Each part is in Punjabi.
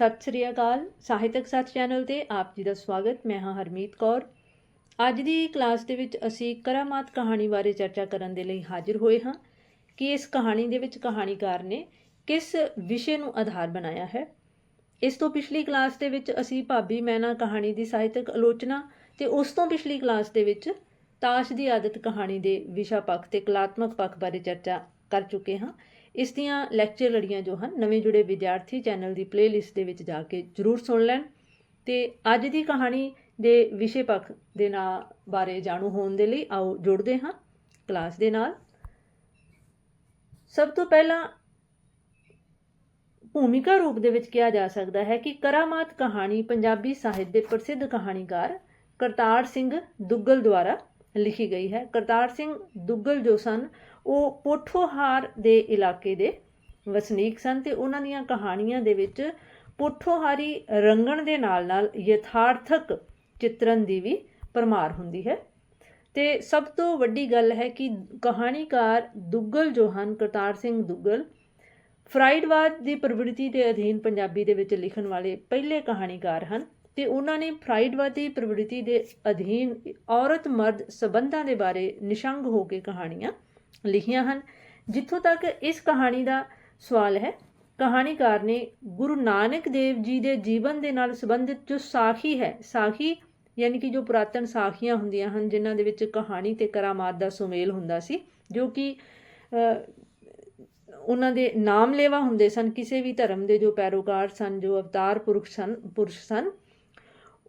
ਸਤਿ ਸ੍ਰੀ ਅਕਾਲ, ਸਾਹਿਤਕ ਸੱਚ ਚੈਨਲ ਤੇ ਆਪ ਜੀ ਦਾ ਸਵਾਗਤ, ਮੈਂ ਹਾਂ ਹਰਮੀਤ ਕੌਰ। ਅੱਜ ਦੀ ਕਲਾਸ ਦੇ ਵਿੱਚ ਅਸੀਂ ਕਰਾਮਾਤ ਕਹਾਣੀ ਬਾਰੇ ਚਰਚਾ ਕਰਨ ਦੇ ਲਈ ਹਾਜ਼ਰ ਹੋਏ ਹਾਂ ਕਿ ਇਸ ਕਹਾਣੀ ਦੇ ਵਿੱਚ ਕਹਾਣੀਕਾਰ ਨੇ ਕਿਸ ਵਿਸ਼ੇ ਨੂੰ ਆਧਾਰ ਬਣਾਇਆ ਹੈ। ਇਸ ਤੋਂ ਪਿਛਲੀ ਕਲਾਸ ਦੇ ਵਿੱਚ ਅਸੀਂ ਭਾਬੀ ਮੈਨਾ ਕਹਾਣੀ ਦੀ ਸਾਹਿਤਕ ਆਲੋਚਨਾ ਤੇ ਉਸ ਤੋਂ ਪਿਛਲੀ ਕਲਾਸ ਦੇ ਵਿੱਚ ਤਾਸ਼ ਦੀ ਆਦਤ ਕਹਾਣੀ ਦੇ ਵਿਸ਼ਾ ਪੱਖ ਤੇ ਕਲਾਤਮਕ ਪੱਖ ਬਾਰੇ ਚਰਚਾ ਕਰ ਚੁੱਕੇ ਹਾਂ। ਇਸ ਦੀਆਂ ਲੈਕਚਰ ਲੜੀਆਂ ਜੋ ਹਨ, ਨਵੇਂ ਜੁੜੇ ਵਿਦਿਆਰਥੀ ਚੈਨਲ ਦੀ ਪਲੇਲਿਸਟ ਦੇ ਵਿੱਚ ਜਾ ਕੇ ਜਰੂਰ ਸੁਣ ਲੈਣ ਤੇ ਅੱਜ ਦੀ ਕਹਾਣੀ ਦੇ ਵਿਸ਼ੇ ਪੱਖ ਦੇ ਨਾਂ ਬਾਰੇ ਜਾਣੂ ਹੋਣ ਦੇ ਲਈ ਆਓ ਜੁੜਦੇ ਹਾਂ ਕਲਾਸ ਦੇ ਨਾਲ। ਸਭ ਤੋਂ ਪਹਿਲਾਂ ਭੂਮਿਕਾ ਰੂਪ ਦੇ ਵਿੱਚ ਕਿਹਾ ਜਾ ਸਕਦਾ ਹੈ ਕਿ ਕਰਾਮਾਤ ਕਹਾਣੀ ਪੰਜਾਬੀ ਸਾਹਿਤ ਦੇ ਪ੍ਰਸਿੱਧ ਕਹਾਣੀਕਾਰ ਕਰਤਾਰ ਸਿੰਘ ਦੁੱਗਲ ਦੁਆਰਾ ਲਿਖੀ ਗਈ ਹੈ। ਕਰਤਾਰ ਸਿੰਘ ਦੁੱਗਲ ਜੋ ਸਨ ਉਹ ਪੋਠੋਹਾਰ ਦੇ ਇਲਾਕੇ ਦੇ ਵਸਨੀਕ ਸਨ ਤੇ ਉਹਨਾਂ ਦੀਆਂ ਕਹਾਣੀਆਂ ਦੇ ਵਿੱਚ ਪੋਠੋਹਾਰੀ ਰੰਗਣ ਦੇ ਨਾਲ-ਨਾਲ ਯਥਾਰਥਕ ਚਿੱਤਰਨ ਦੀ ਵੀ ਪਰਮਾਰ ਹੁੰਦੀ ਹੈ। ਤੇ ਸਭ ਤੋਂ ਵੱਡੀ ਗੱਲ ਹੈ ਕਿ ਕਹਾਣੀਕਾਰ ਦੁੱਗਲ ਜੋ ਹਨ ਕਰਤਾਰ ਸਿੰਘ ਦੁੱਗਲ ਫਰਾਈਡਵਾਦ ਦੀ ਪ੍ਰਵਿਰਤੀ ਦੇ ਅਧੀਨ ਪੰਜਾਬੀ ਦੇ ਵਿੱਚ ਲਿਖਣ ਵਾਲੇ ਪਹਿਲੇ ਕਹਾਣੀਕਾਰ ਹਨ ਤੇ ਉਹਨਾਂ ਨੇ ਫਰਾਈਡਵਾਦੀ ਪ੍ਰਵਿਰਤੀ ਦੇ ਅਧੀਨ ਔਰਤ ਮਰਦ ਸਬੰਧਾਂ ਦੇ ਬਾਰੇ ਨਿਸ਼ੰਗ ਹੋ ਕੇ ਕਹਾਣੀਆਂ ਲਿਖੀਆਂ ਹਨ, ਜਿੱਥੋਂ ਤੱਕ ਇਸ ਕਹਾਣੀ ਦਾ ਸਵਾਲ ਹੈ। ਕਹਾਣੀਕਾਰ ਨੇ ਗੁਰੂ ਨਾਨਕ ਦੇਵ ਜੀ ਦੇ ਜੀਵਨ ਦੇ ਨਾਲ ਸੰਬੰਧਿਤ ਜੋ ਸਾਖੀ ਹੈ, ਸਾਖੀ ਯਾਨੀ ਕਿ ਜੋ ਪੁਰਾਤਨ ਸਾਖੀਆਂ ਹੁੰਦੀਆਂ ਹਨ, ਜਿਨ੍ਹਾਂ ਦੇ ਵਿੱਚ ਕਹਾਣੀ ਤੇ ਕਰਾਮਾਤ ਦਾ ਸੁਮੇਲ ਹੁੰਦਾ ਸੀ, ਜੋ ਕਿ ਉਹਨਾਂ ਦੇ ਨਾਮ ਲੇਵਾ ਹੁੰਦੇ ਸਨ, ਕਿਸੇ ਵੀ ਧਰਮ ਦੇ ਜੋ ਪੈਰੋਕਾਰ ਸਨ, ਜੋ ਅਵਤਾਰ ਪੁਰਖ ਸਨ, ਪੁਰਸ਼ ਸਨ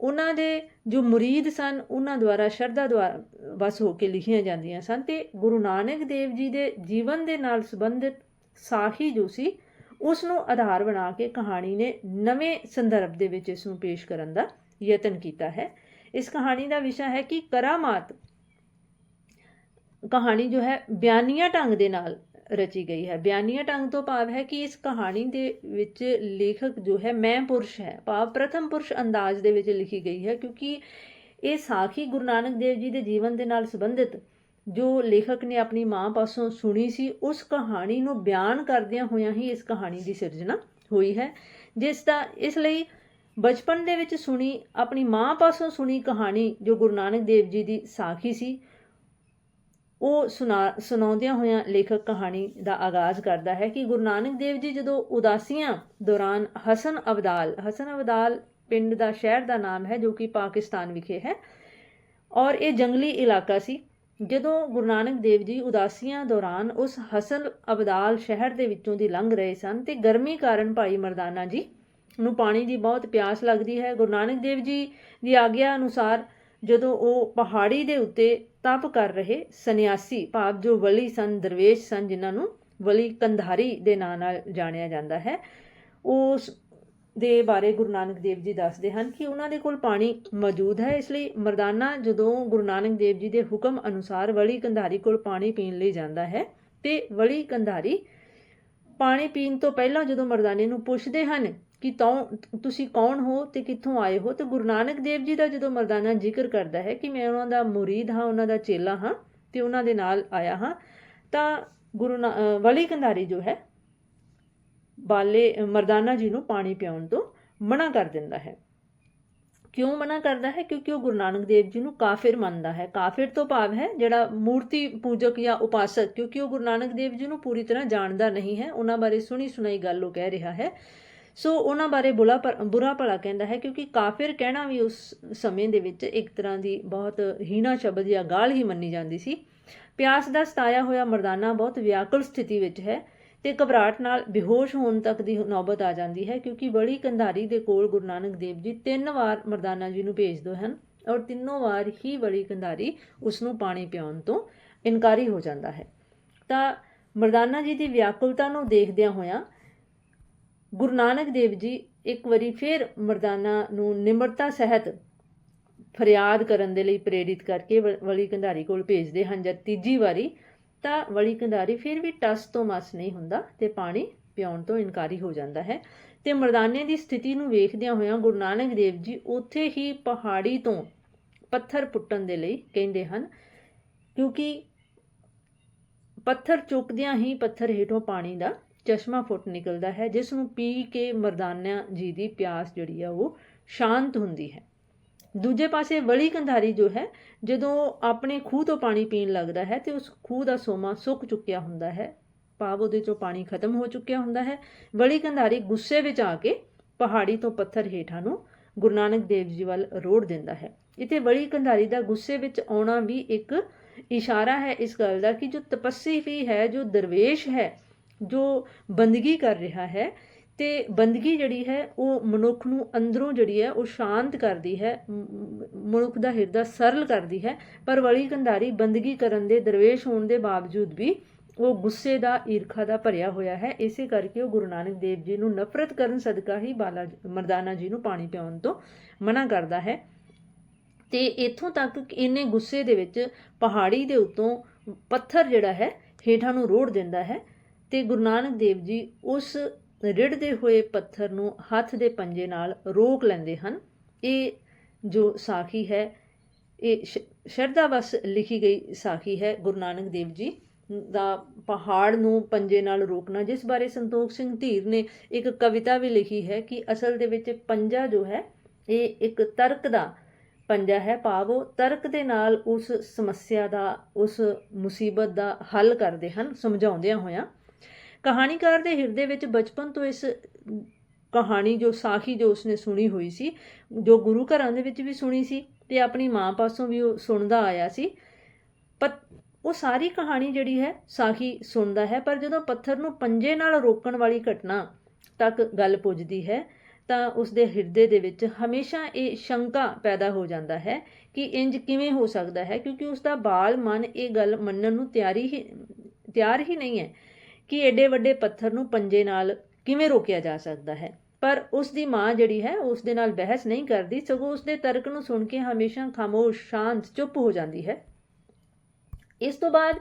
ਉਹਨਾਂ ਦੇ ਜੋ ਮੁਰੀਦ ਸਨ, ਉਹਨਾਂ ਦੁਆਰਾ ਸ਼ਰਧਾ ਦੁਆਰਾ, ਵਸ ਹੋ ਕੇ ਲਿਖੀਆਂ ਜਾਂਦੀਆਂ ਸਨ ਤੇ ਗੁਰੂ ਨਾਨਕ ਦੇਵ ਜੀ ਦੇ ਜੀਵਨ ਦੇ ਨਾਲ ਸੰਬੰਧਿਤ ਸਾਖੀ ਜੋ ਸੀ ਉਸ ਨੂੰ ਆਧਾਰ ਬਣਾ ਕੇ ਕਹਾਣੀ ਨੇ ਨਵੇਂ ਸੰਦਰਭ ਦੇ ਵਿੱਚ ਇਸ ਨੂੰ ਪੇਸ਼ ਕਰਨ ਦਾ ਯਤਨ ਕੀਤਾ ਹੈ। ਇਸ ਕਹਾਣੀ ਦਾ ਵਿਸ਼ਾ ਹੈ ਕਿ ਕਰਾਮਾਤ ਕਹਾਣੀ ਜੋ ਹੈ ਬਿਆਨੀਆਂ ਢੰਗ ਦੇ ਨਾਲ ਰਚੀ ਗਈ ਹੈ। ਬਿਆਨੀਆ ਢੰਗ ਤੋਂ ਭਾਵ ਹੈ ਕਿ ਇਸ ਕਹਾਣੀ ਦੇ ਵਿੱਚ ਲੇਖਕ ਜੋ ਹੈ, ਮੈਂ ਪੁਰਸ਼ ਹੈ। ਭਾਵ ਪ੍ਰਥਮ ਪੁਰਸ਼ ਅੰਦਾਜ਼ ਦੇ ਵਿੱਚ ਲਿਖੀ ਗਈ ਹੈ ਕਿਉਂਕਿ ਇਹ ਸਾਖੀ ਗੁਰੂ ਨਾਨਕ ਦੇਵ ਜੀ ਦੇ ਜੀਵਨ ਦੇ ਨਾਲ ਸੰਬੰਧਿਤ ਜੋ ਲੇਖਕ ਨੇ ਆਪਣੀ ਮਾਂ ਪਾਸੋਂ ਸੁਣੀ ਸੀ, ਉਸ ਕਹਾਣੀ ਨੂੰ ਬਿਆਨ ਕਰਦਿਆਂ ਹੋਇਆਂ ਹੀ ਇਸ ਕਹਾਣੀ ਦੀ ਸਿਰਜਣਾ ਹੋਈ ਹੈ। ਜਿਸ ਦਾ, ਇਸ ਲਈ ਬਚਪਨ ਦੇ ਵਿੱਚ ਸੁਣੀ, ਆਪਣੀ ਮਾਂ ਪਾਸੋਂ ਸੁਣੀ ਕਹਾਣੀ ਜੋ ਗੁਰੂ ਨਾਨਕ ਦੇਵ ਜੀ ਦੀ ਸਾਖੀ ਸੀ ਉਹ ਸੁਣਾ, ਸੁਣਾਉਂਦਿਆਂ ਹੋਇਆਂ ਲੇਖਕ ਕਹਾਣੀ ਦਾ ਆਗਾਜ਼ ਕਰਦਾ ਹੈ ਕਿ ਗੁਰੂ ਨਾਨਕ ਦੇਵ ਜੀ ਜਦੋਂ ਉਦਾਸੀਆਂ ਦੌਰਾਨ ਹਸਨ ਅਬਦਾਲ ਹਸਨ ਅਬਦਾਲ ਪਿੰਡ ਦਾ ਸ਼ਹਿਰ ਦਾ ਨਾਮ ਹੈ ਜੋ ਕਿ ਪਾਕਿਸਤਾਨ ਵਿਖੇ ਹੈ, ਔਰ ਇਹ ਜੰਗਲੀ ਇਲਾਕਾ ਸੀ, ਜਦੋਂ ਗੁਰੂ ਨਾਨਕ ਦੇਵ ਜੀ ਉਦਾਸੀਆਂ ਦੌਰਾਨ ਉਸ ਹਸਨ ਅਬਦਾਲ ਸ਼ਹਿਰ ਦੇ ਵਿੱਚੋਂ ਦੀ ਲੰਘ ਰਹੇ ਸਨ ਤੇ ਗਰਮੀ ਕਾਰਨ ਭਾਈ ਮਰਦਾਨਾ ਜੀ ਨੂੰ ਪਾਣੀ ਦੀ ਬਹੁਤ ਪਿਆਸ ਲੱਗਦੀ ਹੈ, ਗੁਰੂ ਨਾਨਕ ਦੇਵ ਜੀ ਦੀ ਆਗਿਆ ਅਨੁਸਾਰ ਜਦੋਂ ਉਹ ਪਹਾੜੀ ਦੇ ਉੱਤੇ ਤਪ ਕਰ ਰਹੇ, ਸੰਨਿਆਸੀ ਭਾਵ ਜੋ ਵਲੀ ਸਨ, ਦਰਵੇਸ਼ ਸਨ, ਜਿਨ੍ਹਾਂ ਨੂੰ ਵਲੀ ਕੰਧਾਰੀ ਦੇ ਨਾਂ ਨਾਲ ਜਾਣਿਆ ਜਾਂਦਾ ਹੈ, ਉਸ ਦੇ ਬਾਰੇ ਗੁਰੂ ਨਾਨਕ ਦੇਵ ਜੀ ਦੱਸਦੇ ਹਨ ਕਿ ਉਹਨਾਂ ਦੇ ਕੋਲ ਪਾਣੀ ਮੌਜੂਦ ਹੈ। ਇਸ ਲਈ ਮਰਦਾਨਾ ਜਦੋਂ ਗੁਰੂ ਨਾਨਕ ਦੇਵ ਜੀ ਦੇ ਹੁਕਮ ਅਨੁਸਾਰ ਵਲੀ ਕੰਧਾਰੀ ਕੋਲ ਪਾਣੀ ਪੀਣ ਲਈ ਜਾਂਦਾ ਹੈ ਤੇ ਵਲੀ ਕੰਧਾਰੀ ਪਾਣੀ ਪੀਣ ਤੋਂ ਪਹਿਲਾਂ ਜਦੋਂ ਮਰਦਾਨੇ ਨੂੰ ਪੁੱਛਦੇ ਹਨ ਕਿ ਤੁਸੀਂ ਕੌਣ ਹੋ ਤੇ ਕਿੱਥੋਂ ਆਏ ਹੋ? ਤੇ ਗੁਰੂ ਨਾਨਕ ਦੇਵ ਜੀ ਦਾ ਜਦੋਂ ਮਰਦਾਨਾ ਜ਼ਿਕਰ ਕਰਦਾ ਹੈ ਕਿ ਮੈਂ ਉਹਨਾਂ ਦਾ ਮੁਰੀਦ ਹਾਂ, ਉਹਨਾਂ ਦਾ ਚੇਲਾ ਹਾਂ ਤੇ ਉਹਨਾਂ ਦੇ ਨਾਲ ਆਇਆ ਹਾਂ, ਤਾਂ ਗੁਰੂ ਵਲੀ ਕੰਧਾਰੀ ਜੋ ਹੈ, ਬਾਲੇ ਮਰਦਾਨਾ ਜੀ ਨੂੰ ਪਾਣੀ ਪਿਆਉਣ ਤੋਂ ਮਨਾ ਕਰ ਦਿੰਦਾ ਹੈ। ਕਿਉਂ ਮਨਾ ਕਰਦਾ ਹੈ? ਕਿਉਂਕਿ ਉਹ ਗੁਰੂ ਨਾਨਕ ਦੇਵ ਜੀ ਨੂੰ ਕਾਫਿਰ ਮੰਨਦਾ ਹੈ। ਕਾਫਿਰ ਤੋਂ ਭਾਵ ਹੈ ਜਿਹੜਾ ਮੂਰਤੀ ਪੂਜਕ ਜਾਂ ਉਪਾਸਕ, ਕਿਉਂਕਿ ਉਹ ਗੁਰੂ ਨਾਨਕ ਦੇਵ ਜੀ ਨੂੰ ਪੂਰੀ ਤਰ੍ਹਾਂ ਜਾਣਦਾ ਨਹੀਂ ਹੈ। ਉਹਨਾਂ ਬਾਰੇ ਸੁਣੀ ਸੁਣਾਈ ਗੱਲ ਉਹ ਕਹਿ ਰਿਹਾ ਹੈ ਸੋ ਉਹਨਾਂ ਬਾਰੇ ਬੁਰਾ ਬੁਰਾ ਭਲਾ ਕਹਿੰਦਾ ਹੈ ਕਿਉਂਕਿ ਕਾਫਿਰ ਕਹਿਣਾ ਵੀ ਉਸ ਸਮੇਂ ਦੇ ਵਿੱਚ ਇੱਕ ਤਰ੍ਹਾਂ ਦੀ ਬਹੁਤ ਹੀਣਾ ਸ਼ਬਦ ਜਾਂ ਗਾਲ ਹੀ ਮੰਨੀ ਜਾਂਦੀ ਸੀ। ਪਿਆਸ ਦਾ ਸਤਾਇਆ ਹੋਇਆ ਮਰਦਾਨਾ ਬਹੁਤ ਵਿਆਕੁਲ ਸਥਿਤੀ ਵਿੱਚ ਹੈ ਤੇ ਘਬਰਾਹਟ ਨਾਲ ਬੇਹੋਸ਼ ਹੋਣ ਤੱਕ ਦੀ ਨੌਬਤ ਆ ਜਾਂਦੀ ਹੈ ਕਿਉਂਕਿ ਬੜੀ ਕੰਧਾਰੀ ਦੇ ਕੋਲ ਗੁਰੂ ਨਾਨਕ ਦੇਵ ਜੀ ਤਿੰਨ ਵਾਰ ਮਰਦਾਨਾ ਜੀ ਨੂੰ ਭੇਜਦੇ ਹਨ ਔਰ ਤਿੰਨੋਂ ਵਾਰ ਹੀ ਬੜੀ ਕੰਧਾਰੀ ਉਸ ਨੂੰ ਪਾਣੀ ਪਿਆਉਣ ਤੋਂ ਇਨਕਾਰੀ ਹੋ ਜਾਂਦਾ ਹੈ। ਤਾਂ ਮਰਦਾਨਾ ਜੀ ਦੀ ਵਿਆਕੁਲਤਾ ਨੂੰ ਦੇਖਦਿਆਂ ਹੋਇਆਂ ਗੁਰੂ ਨਾਨਕ ਦੇਵ ਜੀ ਇੱਕ ਵਾਰੀ ਫਿਰ ਮਰਦਾਨਾ ਨੂੰ ਨਿਮਰਤਾ ਸਹਿਤ ਫਰਿਆਦ ਕਰਨ ਦੇ ਲਈ ਪ੍ਰੇਰਿਤ ਕਰਕੇ ਵਲੀ ਕੰਧਾਰੀ ਕੋਲ ਭੇਜਦੇ ਹਨ ਜਦ ਤੀਜੀ ਵਾਰੀ, ਤਾਂ ਵਲੀ ਕੰਧਾਰੀ ਫਿਰ ਵੀ ਟਸ ਤੋਂ ਮਸ ਨਹੀਂ ਹੁੰਦਾ ਤੇ ਪਾਣੀ ਪਿਉਣ ਤੋਂ ਇਨਕਾਰੀ ਹੋ ਜਾਂਦਾ ਹੈ। ਤੇ ਮਰਦਾਨੇ ਦੀ ਸਥਿਤੀ ਨੂੰ ਵੇਖਦਿਆਂ ਹੋਇਆਂ ਗੁਰੂ ਨਾਨਕ ਦੇਵ ਜੀ ਉੱਥੇ ਹੀ ਪਹਾੜੀ ਤੋਂ ਪੱਥਰ ਪੁੱਟਣ ਦੇ ਲਈ ਕਹਿੰਦੇ ਹਨ, ਕਿਉਂਕਿ ਪੱਥਰ ਚੁੱਕਦਿਆਂ ਹੀ ਪੱਥਰ ਹੇਠੋਂ ਪਾਣੀ ਦਾ ਚਸ਼ਮਾ ਫੁੱਟ ਨਿਕਲਦਾ ਹੈ, ਜਿਸ ਨੂੰ ਪੀ ਕੇ ਮਰਦਾਨਾ ਜੀ ਦੀ ਪਿਆਸ ਜਿਹੜੀ ਆ ਉਹ ਸ਼ਾਂਤ ਹੁੰਦੀ ਹੈ। ਦੂਜੇ ਪਾਸੇ ਵਲੀ ਕੰਧਾਰੀ ਜੋ ਹੈ, ਜਦੋਂ ਆਪਣੇ ਖੂਹ ਤੋਂ ਪਾਣੀ ਪੀਣ ਲੱਗਦਾ ਹੈ, ਤੇ ਉਸ ਖੂਹ ਦਾ ਸੋਮਾ ਸੁੱਕ ਚੁੱਕਿਆ ਹੁੰਦਾ ਹੈ, ਭਾਵ ਉਹਦੇ ਚੋਂ ਪਾਣੀ ਖਤਮ ਹੋ ਚੁੱਕਿਆ ਹੁੰਦਾ ਹੈ। ਵਲੀ ਕੰਧਾਰੀ ਗੁੱਸੇ ਵਿੱਚ ਆ ਕੇ ਪਹਾੜੀ ਤੋਂ ਪੱਥਰ ਹੇਠਾਂ ਨੂੰ ਗੁਰੂ ਨਾਨਕ ਦੇਵ ਜੀ ਵੱਲ ਰੋੜ ਦਿੰਦਾ ਹੈ। ਇਥੇ ਵਲੀ ਕੰਧਾਰੀ ਦਾ ਗੁੱਸੇ ਵਿੱਚ ਆਉਣਾ ਵੀ ਇੱਕ ਇਸ਼ਾਰਾ ਹੈ ਇਸ ਗੱਲ ਦਾ ਕਿ ਜੋ ਤਪੱਸੀ ਵੀ ਹੈ, ਜੋ ਦਰਵੇਸ਼ ਹੈ ਜੋ ਬੰਦਗੀ ਕਰ ਰਿਹਾ ਹੈ ਤੇ ਬੰਦਗੀ ਜਿਹੜੀ ਹੈ ਉਹ ਮਨੁੱਖ ਨੂੰ ਅੰਦਰੋਂ ਜਿਹੜੀ ਹੈ ਉਹ ਸ਼ਾਂਤ ਕਰਦੀ ਹੈ ਮਨੁੱਖ ਦਾ ਹਿਰਦਾ ਸਰਲ ਕਰਦੀ ਹੈ, ਪਰ ਵਲੀ ਕੰਧਾਰੀ ਬੰਦਗੀ ਕਰਨ ਦੇ ਦਰਵੇਸ਼ ਹੋਣ ਦੇ ਬਾਵਜੂਦ ਵੀ ਉਹ ਗੁੱਸੇ ਦਾ, ਈਰਖਾ ਦਾ ਭਰਿਆ ਹੋਇਆ ਹੈ। ਇਸੇ ਕਰਕੇ ਉਹ ਗੁਰੂ ਨਾਨਕ ਦੇਵ ਜੀ ਨੂੰ ਨਫ਼ਰਤ ਕਰਨ ਸਦਕਾ ਹੀ ਬਾਲਾ ਮਰਦਾਨਾ ਜੀ ਨੂੰ ਪਾਣੀ ਪਿਆਉਣ ਤੋਂ ਮਨਾ ਕਰਦਾ ਹੈ। ਤੇ ਇੱਥੋਂ ਤੱਕ ਕਿ ਇੰਨੇ ਗੁੱਸੇ ਦੇ ਵਿੱਚ ਪਹਾੜੀ ਦੇ ਉੱਤੋਂ ਪੱਥਰ ਜਿਹੜਾ ਹੈ ਹੇਠਾਂ ਨੂੰ ਰੋੜ ਦਿੰਦਾ ਹੈ। ਤੇ ਗੁਰੂ ਨਾਨਕ ਦੇਵ ਜੀ ਉਸ ਰਿੜਦੇ ਹੋਏ ਪੱਥਰ ਨੂੰ ਹੱਥ ਦੇ ਪੰਜੇ ਨਾਲ ਰੋਕ ਲੈਂਦੇ ਹਨ। ਇਹ ਜੋ ਸਾਖੀ ਹੈ, ਇਹ ਸ਼ਰਧਾ ਵਸ ਲਿਖੀ ਗਈ ਸਾਖੀ ਹੈ ਗੁਰੂ ਨਾਨਕ ਦੇਵ ਜੀ ਦਾ। ਪਹਾੜ ਨੂੰ ਪੰਜੇ ਨਾਲ ਰੋਕਣਾ, ਜਿਸ ਬਾਰੇ ਸੰਤੋਖ ਸਿੰਘ ਧੀਰ ਨੇ ਇੱਕ ਕਵਿਤਾ ਵੀ ਲਿਖੀ ਹੈ ਕਿ ਅਸਲ ਦੇ ਵਿੱਚ ਪੰਜਾ ਜੋ ਹੈ, ਇਹ ਇੱਕ ਤਰਕ ਦਾ ਪੰਜਾ ਹੈ। ਭਾਵ ਉਹ ਤਰਕ ਦੇ ਨਾਲ ਉਸ ਸਮੱਸਿਆ ਦਾ, ਉਸ ਮੁਸੀਬਤ ਦਾ ਹੱਲ ਕਰਦੇ ਹਨ, ਸਮਝਾਉਂਦਿਆਂ ਹੋਇਆਂ। ਕਹਾਣੀਕਾਰ ਦੇ ਹਿਰਦੇ ਵਿੱਚ ਬਚਪਨ ਤੋਂ ਇਸ ਕਹਾਣੀ ਜੋ ਸਾਖੀ ਜੋ ਉਸਨੇ ਸੁਣੀ ਹੋਈ ਸੀ, ਜੋ ਗੁਰੂ ਘਰਾਂ ਦੇ ਵਿੱਚ ਵੀ ਸੁਣੀ ਸੀ ਤੇ ਆਪਣੀ ਮਾਂ ਪਾਸੋਂ ਵੀ ਉਹ ਸੁਣਦਾ ਆਇਆ ਸੀ ਪਰ ਉਹ ਸਾਰੀ ਕਹਾਣੀ ਜਿਹੜੀ ਹੈ ਸਾਖੀ ਸੁਣਦਾ ਹੈ, ਪਰ ਜਦੋਂ ਪੱਥਰ ਨੂੰ ਪੰਜੇ ਨਾਲ ਰੋਕਣ ਵਾਲੀ ਘਟਨਾ ਤੱਕ ਗੱਲ ਪੁੱਜਦੀ ਹੈ, ਤਾਂ ਉਸ ਦੇ ਹਿਰਦੇ ਦੇ ਵਿੱਚ ਹਮੇਸ਼ਾ ਇਹ ਸ਼ੰਕਾ ਪੈਦਾ ਹੋ ਜਾਂਦਾ ਹੈ ਕਿ ਇੰਜ ਕਿਵੇਂ ਹੋ ਸਕਦਾ ਹੈ, ਕਿਉਂਕਿ ਉਸ ਦਾ ਬਾਲ ਮਨ ਇਹ ਗੱਲ ਮੰਨਣ ਨੂੰ ਤਿਆਰੀ ਹੀ, ਤਿਆਰ ਹੀ ਨਹੀਂ ਹੈ ਕਿ ਏਡੇ ਵੱਡੇ ਪੱਥਰ ਨੂੰ ਪੰਜੇ ਨਾਲ ਕਿਵੇਂ ਰੋਕਿਆ ਜਾ ਸਕਦਾ ਹੈ? ਪਰ ਉਸ ਦੀ ਮਾਂ ਜਿਹੜੀ ਹੈ ਉਸ ਦੇ ਨਾਲ ਬਹਿਸ ਨਹੀਂ ਕਰਦੀ, ਸਗੋਂ ਉਸ ਦੇ ਤਰਕ ਨੂੰ ਸੁਣ ਕੇ ਹਮੇਸ਼ਾ ਖਾਮੋਸ਼, ਸ਼ਾਂਤ, ਚੁੱਪ ਹੋ ਜਾਂਦੀ ਹੈ। ਇਸ ਤੋਂ ਬਾਅਦ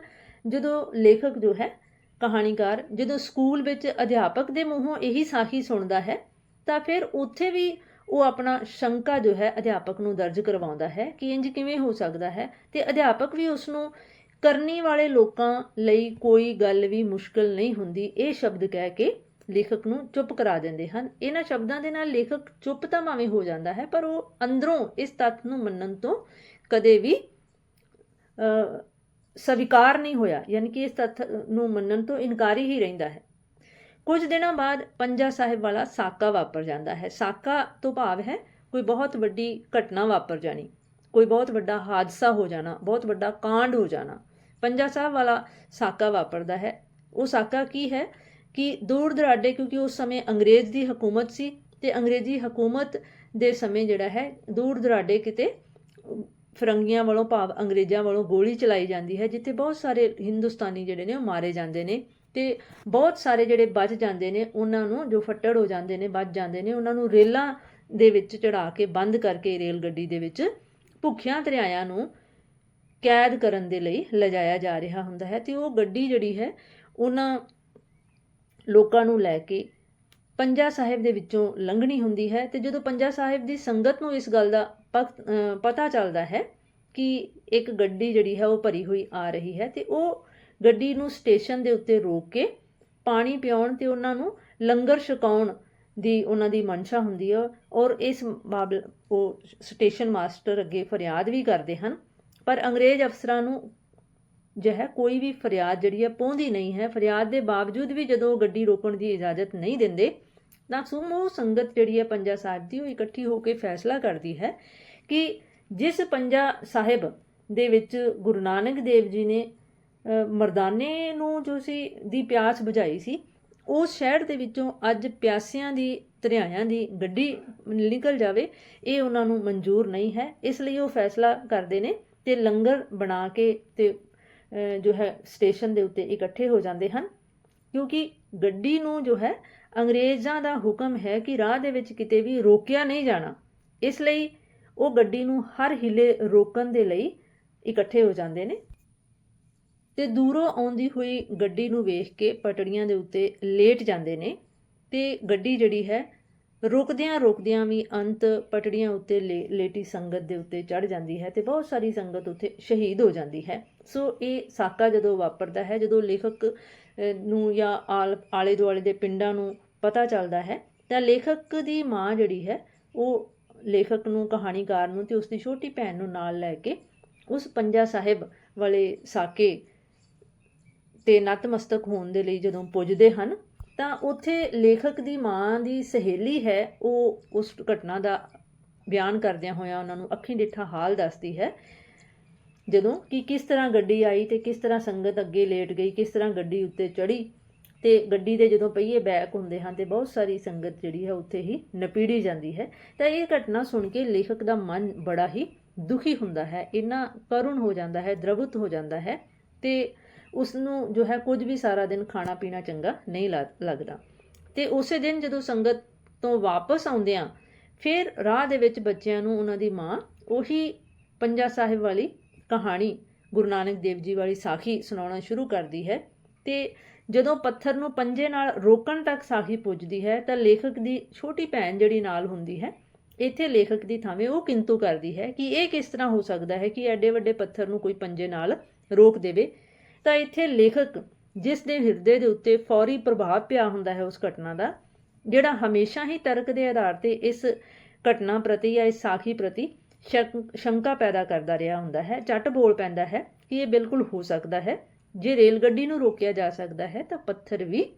ਜਦੋਂ ਲੇਖਕ ਜੋ ਹੈ, ਕਹਾਣੀਕਾਰ, ਜਦੋਂ ਸਕੂਲ ਵਿੱਚ ਅਧਿਆਪਕ ਦੇ ਮੂੰਹੋਂ ਇਹੀ ਸਾਖੀ ਸੁਣਦਾ ਹੈ, ਤਾਂ ਫਿਰ ਉੱਥੇ ਵੀ ਉਹ ਆਪਣਾ ਸ਼ੰਕਾ ਜੋ ਹੈ, ਅਧਿਆਪਕ ਨੂੰ ਦਰਜ ਕਰਵਾਉਂਦਾ ਹੈ ਕਿ ਇੰਜ ਕਿਵੇਂ ਹੋ ਸਕਦਾ ਹੈ ਤੇ ਅਧਿਆਪਕ ਵੀ ਉਸ ਨੂੰ ਕਰਨੀ ਵਾਲੇ ਲੋਕਾਂ ਲਈ ਕੋਈ ਗੱਲ ਵੀ ਮੁਸ਼ਕਲ ਨਹੀਂ ਹੁੰਦੀ। ਇਹ ਸ਼ਬਦ ਕਹਿ ਕੇ ਲੇਖਕ ਨੂੰ ਚੁੱਪ ਕਰਾ ਦਿੰਦੇ ਹਨ। ਇਹਨਾਂ ਸ਼ਬਦਾਂ ਦੇ ਨਾਲ ਲੇਖਕ ਚੁੱਪ ਤਾਂ ਭਾਵੇਂ ਹੋ ਜਾਂਦਾ ਹੈ, ਪਰ ਉਹ ਅੰਦਰੋਂ ਇਸ ਤੱਥ ਨੂੰ ਮੰਨਣ ਤੋਂ ਕਦੇ ਵੀ ਸਵੀਕਾਰ ਨਹੀਂ ਹੋਇਆ। ਯਾਨੀ ਕਿ ਇਸ ਤੱਥ ਨੂੰ ਮੰਨਣ ਤੋਂ ਇਨਕਾਰੀ ਹੀ ਰਹਿੰਦਾ ਹੈ। ਕੁਝ ਦਿਨਾਂ ਬਾਅਦ ਪੰਜਾ ਸਾਹਿਬ ਵਾਲਾ ਸਾਕਾ ਵਾਪਰ ਜਾਂਦਾ ਹੈ। ਸਾਕਾ ਤੋਂ ਭਾਵ ਹੈ ਕੋਈ ਬਹੁਤ ਵੱਡੀ ਘਟਨਾ ਵਾਪਰ ਜਾਣੀ। ਕੋਈ ਬਹੁਤ ਵੱਡਾ ਹਾਦਸਾ ਹੋ ਜਾਣਾ, ਬਹੁਤ ਵੱਡਾ ਕਾਂਡ ਹੋ ਜਾਣਾ। ਪੰਜਾ ਸਾਹਿਬ ਵਾਲਾ ਸਾਕਾ ਵਾਪਰਦਾ ਹੈ। ਉਹ ਸਾਕਾ ਕੀ ਹੈ? ਕਿ ਦੂਰ ਦਰਾਡੇ, ਕਿਉਂਕਿ ਉਸ ਸਮੇਂ ਅੰਗਰੇਜ਼ ਦੀ ਹਕੂਮਤ ਸੀ ਤੇ ਅੰਗਰੇਜ਼ੀ ਹਕੂਮਤ ਦੇ ਸਮੇਂ ਜਿਹੜਾ ਹੈ, ਦੂਰ ਦਰਾਡੇ ਕਿਤੇ ਫਰੰਗੀਆਂ ਵੱਲੋਂ ਭਾਵ ਅੰਗਰੇਜ਼ਾਂ ਵੱਲੋਂ ਗੋਲੀ ਚਲਾਈ ਜਾਂਦੀ ਹੈ, ਜਿੱਥੇ ਬਹੁਤ ਸਾਰੇ ਹਿੰਦੁਸਤਾਨੀ ਜਿਹੜੇ ਨੇ ਉਹ ਮਾਰੇ ਜਾਂਦੇ ਨੇ ਤੇ ਬਹੁਤ ਸਾਰੇ ਜਿਹੜੇ ਬਚ ਜਾਂਦੇ ਨੇ, ਉਹਨਾਂ ਨੂੰ ਜੋ ਫੱਟੜ ਹੋ ਜਾਂਦੇ ਨੇ, ਬਚ ਜਾਂਦੇ ਨੇ, ਉਹਨਾਂ ਨੂੰ ਰੇਲਾਂ ਦੇ ਵਿੱਚ ਚੜਾ ਕੇ, ਬੰਦ ਕਰਕੇ ਰੇਲ ਗੱਡੀ ਦੇ ਵਿੱਚ ਭੁੱਖਿਆਂ ਤਰਿਆਇਆਂ ਨੂੰ ਕੈਦ ਕਰਨ ਦੇ ਲਈ ਲਿਜਾਇਆ ਜਾ ਰਿਹਾ ਹੁੰਦਾ ਹੈ ਤੇ ਉਹ ਗੱਡੀ ਜਿਹੜੀ ਹੈ, ਉਹਨਾਂ ਲੋਕਾਂ ਨੂੰ ਲੈ ਕੇ ਪੰਜਾ ਸਾਹਿਬ ਦੇ ਵਿੱਚੋਂ ਲੰਘਣੀ ਹੁੰਦੀ ਹੈ ਤੇ ਜਦੋਂ ਪੰਜਾ ਸਾਹਿਬ ਦੀ ਸੰਗਤ ਨੂੰ ਇਸ ਗੱਲ ਦਾ ਪਕ- ਪਤਾ ਚੱਲਦਾ ਹੈ ਕਿ ਇੱਕ ਗੱਡੀ ਜਿਹੜੀ ਹੈ ਉਹ ਭਰੀ ਹੋਈ ਆ ਰਹੀ ਹੈ ਤੇ ਉਹ ਗੱਡੀ ਨੂੰ ਸਟੇਸ਼ਨ ਦੇ ਉੱਤੇ ਰੋਕ ਕੇ ਪਾਣੀ ਪਿਆਉਣ ਤੇ ਉਹਨਾਂ ਨੂੰ ਲੰਗਰ ਛਕਾਉਣ ਦੀ ਉਹਨਾਂ ਦੀ ਮਨਸ਼ਾ ਹੁੰਦੀ ਹੈ ਔਰ ਇਸ ਬਾਬਲ ਉਹ ਸਟੇਸ਼ਨ ਮਾਸਟਰ ਅੱਗੇ ਫਰਿਆਦ ਵੀ ਕਰਦੇ ਹਨ ਪਰ ਅੰਗਰੇਜ਼ ਅਫਸਰਾਂ ਨੂੰ ਜੋ ਹੈ ਕੋਈ ਵੀ ਫਰਿਆਦ ਜਿਹੜੀ ਹੈ ਪਹੁੰਚਦੀ ਨਹੀਂ ਹੈ। ਫਰਿਆਦ ਦੇ ਬਾਵਜੂਦ ਵੀ ਜਦੋਂ ਉਹ ਗੱਡੀ ਰੋਕਣ ਦੀ ਇਜਾਜ਼ਤ ਨਹੀਂ ਦਿੰਦੇ, ਤਾਂ ਸਮੂਹ ਸੰਗਤ ਜਿਹੜੀ ਹੈ ਪੰਜਾ ਸਾਹਿਬ ਦੀ ਉਹ ਇਕੱਠੀ ਹੋ ਕੇ ਫੈਸਲਾ ਕਰਦੀ ਹੈ ਕਿ ਜਿਸ ਪੰਜਾ ਸਾਹਿਬ ਦੇ ਵਿੱਚ ਗੁਰੂ ਨਾਨਕ ਦੇਵ ਜੀ ਨੇ ਮਰਦਾਨੇ ਨੂੰ ਜੋ ਸੀ, ਦੀ ਪਿਆਸ ਬੁਝਾਈ ਸੀ, ਉਸ ਸ਼ਹਿਰ ਦੇ ਵਿੱਚੋਂ ਅੱਜ ਪਿਆਸਿਆਂ ਦੀ ਤਰਿਆਇਆਂ ਦੀ ਗੱਡੀ ਨਿਕਲ ਜਾਵੇ, ਇਹ ਉਹਨਾਂ ਨੂੰ ਮਨਜ਼ੂਰ ਨਹੀਂ ਹੈ। ਇਸ ਲਈ ਉਹ ਫੈਸਲਾ ਕਰਦੇ ਨੇ ਤੇ ਲੰਗਰ ਬਣਾ ਕੇ ਤੇ ਜੋ ਹੈ, ਸਟੇਸ਼ਨ ਦੇ ਉੱਤੇ ਇਕੱਠੇ ਹੋ ਜਾਂਦੇ ਹਨ। ਕਿਉਂਕਿ ਗੱਡੀ ਨੂੰ ਜੋ ਹੈ, ਅੰਗਰੇਜ਼ਾਂ ਦਾ ਹੁਕਮ ਹੈ ਕਿ ਰਾਹ ਦੇ ਵਿੱਚ ਕਿਤੇ ਵੀ ਰੋਕਿਆ ਨਹੀਂ ਜਾਣਾ। ਇਸ ਲਈ ਉਹ ਗੱਡੀ ਨੂੰ ਹਰ ਹਿੱਲੇ ਰੋਕਣ ਦੇ ਲਈ ਇਕੱਠੇ ਹੋ ਜਾਂਦੇ ਨੇ। ਤੇ ਦੂਰੋਂ ਆਉਂਦੀ ਹੋਈ ਗੱਡੀ ਨੂੰ ਵੇਖ ਕੇ ਪਟੜੀਆਂ ਦੇ ਉੱਤੇ ਲੇਟ ਜਾਂਦੇ ਨੇ। ਤੇ ਗੱਡੀ ਜਿਹੜੀ ਹੈ ਰੁਕਦਿਆਂ ਰੁਕਦਿਆਂ ਵੀ ਅੰਤ ਪਟੜੀਆਂ ਉੱਤੇ ਲੇ- ਲੇਟੀ ਸੰਗਤ ਦੇ ਉੱਤੇ ਚੜ ਜਾਂਦੀ ਹੈ ਤੇ ਬਹੁਤ ਸਾਰੀ ਸੰਗਤ ਉੱਥੇ ਸ਼ਹੀਦ ਹੋ ਜਾਂਦੀ ਹੈ। ਸੋ ਇਹ ਸਾਕਾ ਜਦੋਂ ਵਾਪਰਦਾ ਹੈ, ਜਦੋਂ ਲੇਖਕ ਨੂੰ ਜਾਂ ਆਲ, ਆਲੇ ਦੁਆਲੇ ਦੇ ਪਿੰਡਾਂ ਨੂੰ ਪਤਾ ਚੱਲਦਾ ਹੈ, ਤਾਂ ਲੇਖਕ ਦੀ ਮਾਂ ਜਿਹੜੀ ਹੈ, ਉਹ ਲੇਖਕ ਨੂੰ, ਕਹਾਣੀਕਾਰ ਨੂੰ ਤੇ ਉਸ ਦੀ ਛੋਟੀ ਭੈਣ ਨੂੰ ਨਾਲ ਲੈ ਕੇ ਉਸ ਪੰਜਾ ਸਾਹਿਬ ਵਾਲੇ ਸਾਕੇ ਤੇ ਨਤਮਸਤਕ ਹੋਣ ਦੇ ਲਈ ਜਦੋਂ ਪੁੱਜਦੇ ਹਨ ਤਾਂ ਉੱਥੇ ਲੇਖਕ ਦੀ ਮਾਂ ਦੀ ਸਹੇਲੀ ਹੈ, ਉਹ ਉਸ ਘਟਨਾ ਦਾ ਬਿਆਨ ਕਰਦਿਆਂ ਹੋਇਆਂ ਉਹਨਾਂ ਨੂੰ ਅੱਖੀਂ ਡਿੱਠਾ ਹਾਲ ਦੱਸਦੀ ਹੈ, ਜਦੋਂ ਕਿ ਕਿਸ ਤਰ੍ਹਾਂ ਗੱਡੀ ਆਈ ਤੇ ਕਿਸ ਤਰ੍ਹਾਂ ਸੰਗਤ ਅੱਗੇ ਲੇਟ ਗਈ, ਕਿਸ ਤਰ੍ਹਾਂ ਗੱਡੀ ਉੱਤੇ ਚੜੀ ਤੇ ਗੱਡੀ ਦੇ ਜਦੋਂ ਪਹੀਏ ਬੈਕ ਹੁੰਦੇ ਹਨ ਤੇ ਬਹੁਤ ਸਾਰੀ ਸੰਗਤ ਜਿਹੜੀ ਹੈ ਉੱਥੇ ਹੀ ਨਪੀੜੀ ਜਾਂਦੀ ਹੈ, ਤਾਂ ਇਹ ਘਟਨਾ ਸੁਣ ਕੇ ਲੇਖਕ ਦਾ ਮਨ ਬੜਾ ਹੀ ਦੁਖੀ ਹੁੰਦਾ ਹੈ, ਇੰਨਾ ਕਰੁਣ ਹੋ ਜਾਂਦਾ ਹੈ, ਦਰਵਤ ਹੋ ਜਾਂਦਾ ਹੈ ਤੇ ਉਸ ਨੂੰ ਜੋ ਹੈ ਕੁਝ ਵੀ ਸਾਰਾ ਦਿਨ ਖਾਣਾ ਪੀਣਾ ਚੰਗਾ ਨਹੀਂ ਲੱਗ- ਲੱਗਦਾ। ਤੇ ਉਸੇ ਦਿਨ ਜਦੋਂ ਸੰਗਤ ਤੋਂ ਵਾਪਸ ਆਉਂਦਿਆਂ ਫਿਰ ਰਾਹ ਦੇ ਵਿੱਚ ਬੱਚਿਆਂ ਨੂੰ ਉਹਨਾਂ ਦੀ ਮਾਂ ਉਹੀ ਪੰਜਾ ਸਾਹਿਬ ਵਾਲੀ ਕਹਾਣੀ ਗੁਰੂ ਨਾਨਕ ਦੇਵ ਜੀ ਵਾਲੀ ਸਾਖੀ ਸੁਣਾਉਣਾ ਸ਼ੁਰੂ ਕਰਦੀ ਹੈ। ਤੇ ਜਦੋਂ ਪੱਥਰ ਨੂੰ ਪੰਜੇ ਨਾਲ ਰੋਕਣ ਤੱਕ ਸਾਖੀ ਪੁੱਜਦੀ ਹੈ, ਤਾਂ ਲੇਖਕ ਦੀ ਛੋਟੀ ਭੈਣ ਜਿਹੜੀ ਨਾਲ ਹੁੰਦੀ ਹੈ, ਇੱਥੇ ਲੇਖਕ ਦੀ ਥਾਵੇਂ ਉਹ ਕਿੰਤੂ ਕਰਦੀ ਹੈ ਕਿ ਇਹ ਕਿਸ ਤਰ੍ਹਾਂ ਹੋ ਸਕਦਾ ਹੈ ਕਿ ਐਡੇ ਵੱਡੇ ਪੱਥਰ ਨੂੰ ਕੋਈ ਪੰਜੇ ਨਾਲ ਰੋਕ ਦੇਵੇ। ਤਾਂ ਇੱਥੇ ਲੇਖਕ ਜਿਸ ਦੇ ਹਿਰਦੇ ਦੇ ਉੱਤੇ ਫੌਰੀ ਪ੍ਰਭਾਵ ਪਿਆ ਹੁੰਦਾ ਹੈ ਉਸ ਘਟਨਾ ਦਾ, ਜਿਹੜਾ ਹਮੇਸ਼ਾ ਹੀ ਤਰਕ ਦੇ ਆਧਾਰ ਤੇ ਇਸ ਘਟਨਾ ਪ੍ਰਤੀ ਜਾਂ ਇਸ ਸਾਖੀ ਪ੍ਰਤੀ ਸ਼ੰਕ- ਸ਼ੰਕਾ ਪੈਦਾ ਕਰਦਾ ਰਿਹਾ ਹੁੰਦਾ ਹੈ, ਝੱਟ ਬੋਲ ਪੈਂਦਾ ਹੈ ਕਿ ਇਹ ਬਿਲਕੁਲ ਹੋ ਸਕਦਾ ਹੈ। ਜੇ ਰੇਲ ਗੱਡੀ ਨੂੰ ਰੋਕਿਆ ਜਾ ਸਕਦਾ ਹੈ, ਤਾਂ ਪੱਥਰ ਵੀ,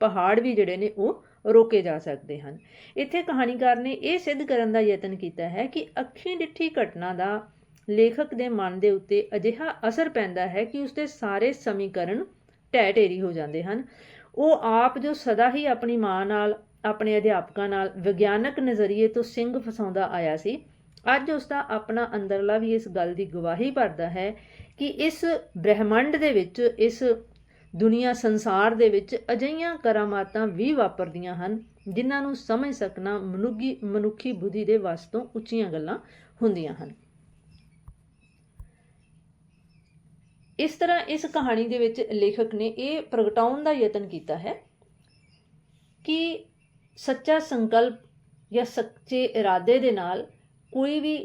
ਪਹਾੜ ਵੀ ਜਿਹੜੇ ਨੇ ਉਹ ਰੋਕੇ ਜਾ ਸਕਦੇ ਹਨ। ਇੱਥੇ ਕਹਾਣੀਕਾਰ ਨੇ ਇਹ ਸਿੱਧ ਕਰਨ ਦਾ ਯਤਨ ਕੀਤਾ ਹੈ ਕਿ ਅੱਖੀਂ ਡਿੱਠੀ ਘਟਨਾ ਦਾ ਲੇਖਕ ਦੇ ਮਨ ਦੇ ਉੱਤੇ ਅਜਿਹਾ ਅਸਰ ਪੈਂਦਾ ਹੈ ਕਿ ਉਸਦੇ ਸਾਰੇ ਸਮੀਕਰਨ ਢਹਿ ਢੇਰੀ ਹੋ ਜਾਂਦੇ ਹਨ। ਉਹ ਆਪ ਜੋ ਸਦਾ ਹੀ ਆਪਣੀ ਮਾਂ ਨਾਲ, ਆਪਣੇ ਅਧਿਆਪਕਾਂ ਨਾਲ ਵਿਗਿਆਨਕ ਨਜ਼ਰੀਏ ਤੋਂ ਸਿੰਘ ਫਸਾਉਂਦਾ ਆਇਆ ਸੀ, ਅੱਜ ਉਸ ਦਾ ਆਪਣਾ ਅੰਦਰਲਾ ਵੀ ਇਸ ਗੱਲ ਦੀ ਗਵਾਹੀ ਭਰਦਾ ਹੈ ਕਿ ਇਸ ਬ੍ਰਹਿਮੰਡ ਦੇ ਵਿੱਚ, ਇਸ ਦੁਨੀਆ ਸੰਸਾਰ ਦੇ ਵਿੱਚ ਅਜਿਹੀਆਂ ਕਰਾਮਾਤਾਂ ਵੀ ਵਾਪਰਦੀਆਂ ਹਨ, ਜਿਨ੍ਹਾਂ ਨੂੰ ਸਮਝ ਸਕਣਾ ਮਨੁੱਖੀ ਮਨੁੱਖੀ ਬੁੱਧੀ ਦੇ ਵੱਸ ਤੋਂ ਉੱਚੀਆਂ ਗੱਲਾਂ ਹੁੰਦੀਆਂ ਹਨ। ਇਸ ਤਰ੍ਹਾਂ ਇਸ ਕਹਾਣੀ ਦੇ ਵਿੱਚ ਲੇਖਕ ਨੇ ਇਹ ਪ੍ਰਗਟਾਉਣ ਦਾ ਯਤਨ ਕੀਤਾ ਹੈ ਕਿ ਸੱਚਾ ਸੰਕਲਪ ਜਾਂ ਸੱਚੇ ਇਰਾਦੇ ਦੇ ਨਾਲ ਕੋਈ ਵੀ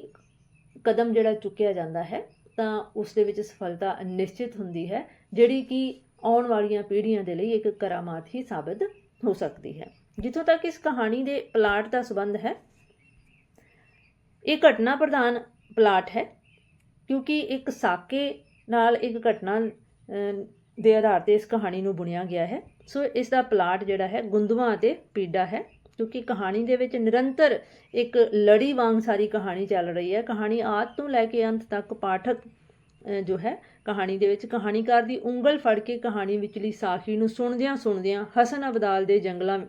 ਕਦਮ ਜਿਹੜਾ ਚੁੱਕਿਆ ਜਾਂਦਾ ਹੈ, ਤਾਂ ਉਸ ਦੇ ਵਿੱਚ ਸਫਲਤਾ ਨਿਸ਼ਚਿਤ ਹੁੰਦੀ ਹੈ, ਜਿਹੜੀ ਕਿ ਆਉਣ ਵਾਲੀਆਂ ਪੀੜ੍ਹੀਆਂ ਦੇ ਲਈ ਇੱਕ ਕਰਾਮਾਤ ਹੀ ਸਾਬਤ ਹੋ ਸਕਦੀ ਹੈ। ਜਿੱਥੋਂ ਤੱਕ ਇਸ ਕਹਾਣੀ ਦੇ ਪਲਾਟ ਦਾ ਸੰਬੰਧ ਹੈ, ਇਹ ਘਟਨਾ ਪ੍ਰਧਾਨ ਪਲਾਟ ਹੈ, ਕਿਉਂਕਿ ਇੱਕ ਸਾਕੇ ਨਾਲ ਇੱਕ ਘਟਨਾ ਦੇ ਆਧਾਰ ਤੇ ਇਸ ਕਹਾਣੀ ਨੂੰ ਬੁਣਿਆ ਗਿਆ ਹੈ। ਸੋ ਇਸ ਦਾ ਪਲਾਟ ਜਿਹੜਾ ਹੈ ਗੁੰਦਵਾ ਅਤੇ ਪੀੜਾ ਹੈ, ਕਿਉਂਕਿ ਕਹਾਣੀ ਦੇ ਵਿੱਚ ਨਿਰੰਤਰ ਇੱਕ ਲੜੀ ਵਾਂਗ ਸਾਰੀ ਕਹਾਣੀ ਚੱਲ ਰਹੀ ਹੈ। ਕਹਾਣੀ ਆਦ ਤੋਂ ਲੈ ਕੇ ਅੰਤ ਤੱਕ ਪਾਠਕ ਜੋ ਹੈ, ਕਹਾਣੀ ਦੇ ਵਿੱਚ ਕਹਾਣੀਕਾਰ ਦੀ ਉਂਗਲ ਫੜ ਕੇ ਕਹਾਣੀ ਵਿਚਲੀ ਸਾਖੀ ਨੂੰ ਸੁਣਦਿਆਂ ਸੁਣਦਿਆਂ ਹਸਨ ਅਬਦਾਲ ਦੇ ਜੰਗਲਾਂ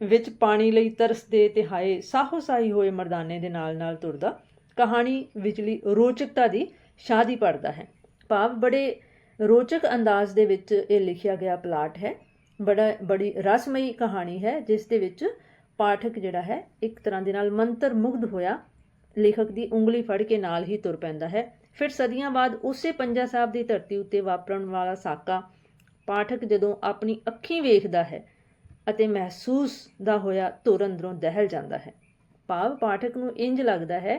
ਵਿੱਚ ਪਾਣੀ ਲਈ ਤਰਸਦੇ ਤੇ ਹਾਏ ਸਾਹੋ ਸਾਹੀ ਹੋਏ ਮਰਦਾਨੇ ਦੇ ਨਾਲ ਨਾਲ ਤੁਰਦਾ। ਕਹਾਣੀ ਵਿਚਲੀ ਰੋਚਕਤਾ ਦੀ ਸ਼ਾਦੀ ਪੜਦਾ ਹੈ। ਭਾਵ ਬੜੇ ਰੋਚਕ ਅੰਦਾਜ਼ ਦੇ ਵਿੱਚ ਇਹ ਲਿਖਿਆ ਗਿਆ ਪਲਾਟ ਹੈ। ਬੜਾ, ਬੜੀ ਰਸਮਈ ਕਹਾਣੀ ਹੈ, ਜਿਸ ਦੇ ਵਿੱਚ ਪਾਠਕ ਜਿਹੜਾ ਹੈ, ਇੱਕ ਤਰ੍ਹਾਂ ਦੇ ਨਾਲ ਮੰਤਰ ਮੁਗਧ ਹੋਇਆ। ਲੇਖਕ ਦੀ ਉਂਗਲੀ ਫੜ ਕੇ ਨਾਲ ਹੀ ਤੁਰ ਪੈਂਦਾ ਹੈ। ਫਿਰ ਸਦੀਆਂ ਬਾਅਦ ਉਸੇ ਪੰਜਾ ਸਾਹਿਬ ਦੀ ਧਰਤੀ ਉੱਤੇ ਵਾਪਰਨ ਵਾਲਾ ਸਾਕਾ ਪਾਠਕ ਜਦੋਂ ਆਪਣੀ ਅੱਖੀਂ ਵੇਖਦਾ ਹੈ ਅਤੇ ਮਹਿਸੂਸ ਦਾ ਹੋਇਆ ਧੁਰ ਅੰਦਰੋਂ ਦਹਿਲ ਜਾਂਦਾ ਹੈ। ਭਾਵ ਪਾਠਕ ਨੂੰ ਇੰਜ ਲੱਗਦਾ ਹੈ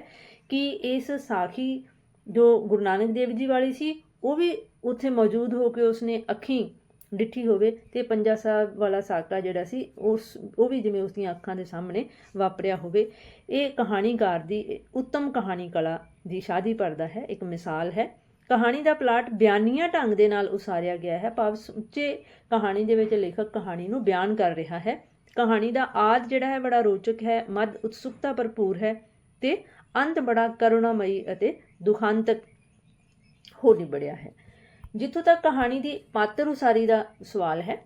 ਕਿ ਇਸ ਸਾਖੀ ਜੋ ਗੁਰੂ ਨਾਨਕ ਦੇਵ ਜੀ ਵਾਲੀ ਸੀ, ਉਹ ਵੀ ਉੱਥੇ ਮੌਜੂਦ ਹੋ ਕੇ ਉਸਨੇ ਅੱਖੀਂ ਡਿੱਠੀ ਹੋਵੇ ਤੇ ਪੰਜਾ ਸਾਹਿਬ ਵਾਲਾ ਸਾਕਾ ਜਿਹੜਾ ਸੀ, ਉਸ, ਉਹ ਵੀ ਜਿਵੇਂ ਉਸ ਦੀਆਂ ਅੱਖਾਂ ਦੇ ਸਾਹਮਣੇ ਵਾਪਰਿਆ ਹੋਵੇ। ਇਹ ਕਹਾਣੀਕਾਰ ਦੀ, ਉੱਤਮ ਕਹਾਣੀ ਕਲਾ ਦੀ ਸ਼ਾਦੀ ਪਰਦਾ ਹੈ, ਇੱਕ ਮਿਸਾਲ ਹੈ। ਕਹਾਣੀ ਦਾ ਪਲਾਟ ਬਿਆਨੀਆਂ ਢੰਗ ਦੇ ਨਾਲ ਉਸਾਰਿਆ ਗਿਆ ਹੈ। ਭਾਵ ਸੁੱਚੇ ਕਹਾਣੀ ਦੇ ਵਿੱਚ ਲੇਖਕ ਕਹਾਣੀ ਨੂੰ ਬਿਆਨ ਕਰ ਰਿਹਾ ਹੈ। ਕਹਾਣੀ ਦਾ ਆਦ ਜਿਹੜਾ ਹੈ, ਬੜਾ ਰੋਚਕ ਹੈ ਮੱਧ ਉਤਸੁਕਤਾ ਭਰਪੂਰ ਹੈ ਤੇ ਅੰਤ ਬੜਾ ਕਰੁਣਾਮਈ ਅਤੇ ਦੁਖਾਂਤਕ ਹੋ ਨਿਬੜਿਆ ਹੈ। ਜਿੱਥੋਂ ਤੱਕ ਕਹਾਣੀ ਦੀ ਪਾਤਰ ਉਸਾਰੀ ਦਾ ਸਵਾਲ ਹੈ,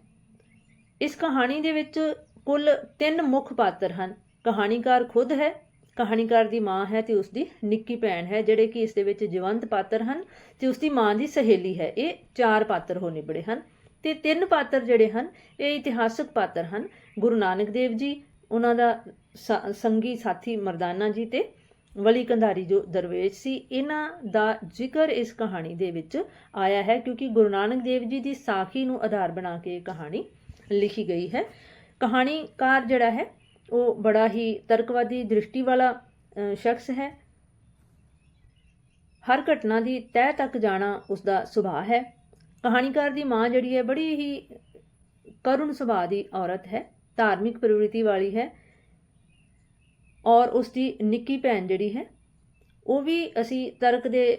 ਇਸ ਕਹਾਣੀ ਦੇ ਵਿੱਚ ਕੁੱਲ ਤਿੰਨ ਮੁੱਖ ਪਾਤਰ ਹਨ। ਕਹਾਣੀਕਾਰ ਖੁਦ ਹੈ, ਕਹਾਣੀਕਾਰ ਦੀ ਮਾਂ ਹੈ ਤੇ ਉਸਦੀ ਨਿੱਕੀ ਭੈਣ ਹੈ, ਜਿਹੜੇ ਕਿ ਇਸ ਦੇ ਵਿੱਚ ਜੀਵੰਤ ਪਾਤਰ ਹਨ ਤੇ ਉਸਦੀ ਮਾਂ ਦੀ ਸਹੇਲੀ ਹੈ। ਇਹ ਚਾਰ ਪਾਤਰ ਹੋ ਨਿਬੜੇ ਹਨ ਤੇ ਤਿੰਨ ਪਾਤਰ ਜਿਹੜੇ ਹਨ, ਇਹ ਇਤਿਹਾਸਕ ਪਾਤਰ ਹਨ। ਗੁਰੂ ਨਾਨਕ ਦੇਵ ਜੀ, ਉਹਨਾਂ ਦਾ ਸ- ਸੰਗੀ ਸਾਥੀ ਮਰਦਾਨਾ ਜੀ ਤੇ ਵਲੀ ਕੰਧਾਰੀ ਜੋ ਦਰਵੇਸ਼ ਸੀ, ਇਹਨਾਂ ਦਾ ਜ਼ਿਕਰ ਇਸ ਕਹਾਣੀ ਦੇ ਵਿੱਚ ਆਇਆ ਹੈ ਕਿਉਂਕਿ ਗੁਰੂ ਨਾਨਕ ਦੇਵ ਜੀ ਦੀ ਸਾਖੀ ਨੂੰ ਆਧਾਰ ਬਣਾ ਕੇ ਇਹ ਕਹਾਣੀ ਲਿਖੀ ਗਈ ਹੈ। ਕਹਾਣੀਕਾਰ ਜਿਹੜਾ ਹੈ, ਉਹ ਬੜਾ ਹੀ ਤਰਕਵਾਦੀ, ਦ੍ਰਿਸ਼ਟੀ ਵਾਲਾ ਸ਼ਖਸ ਹੈ। ਹਰ ਘਟਨਾ ਦੀ ਤਹਿ ਤੱਕ ਜਾਣਾ ਉਸ ਦਾ ਸੁਭਾਅ ਹੈ। ਕਹਾਣੀਕਾਰ ਦੀ ਮਾਂ ਜਿਹੜੀ ਹੈ, ਬੜੀ ਹੀ ਕਰੁਣ ਸੁਭਾਅ ਦੀ ਔਰਤ ਹੈ, ਧਾਰਮਿਕ ਪ੍ਰਵਿਰਤੀ ਵਾਲੀ ਹੈ। ਔਰ ਉਸ ਦੀ ਨਿੱਕੀ ਭੈਣ ਜਿਹੜੀ ਹੈ, ਉਹ ਵੀ ਅਸੀਂ ਤਰਕ ਦੇ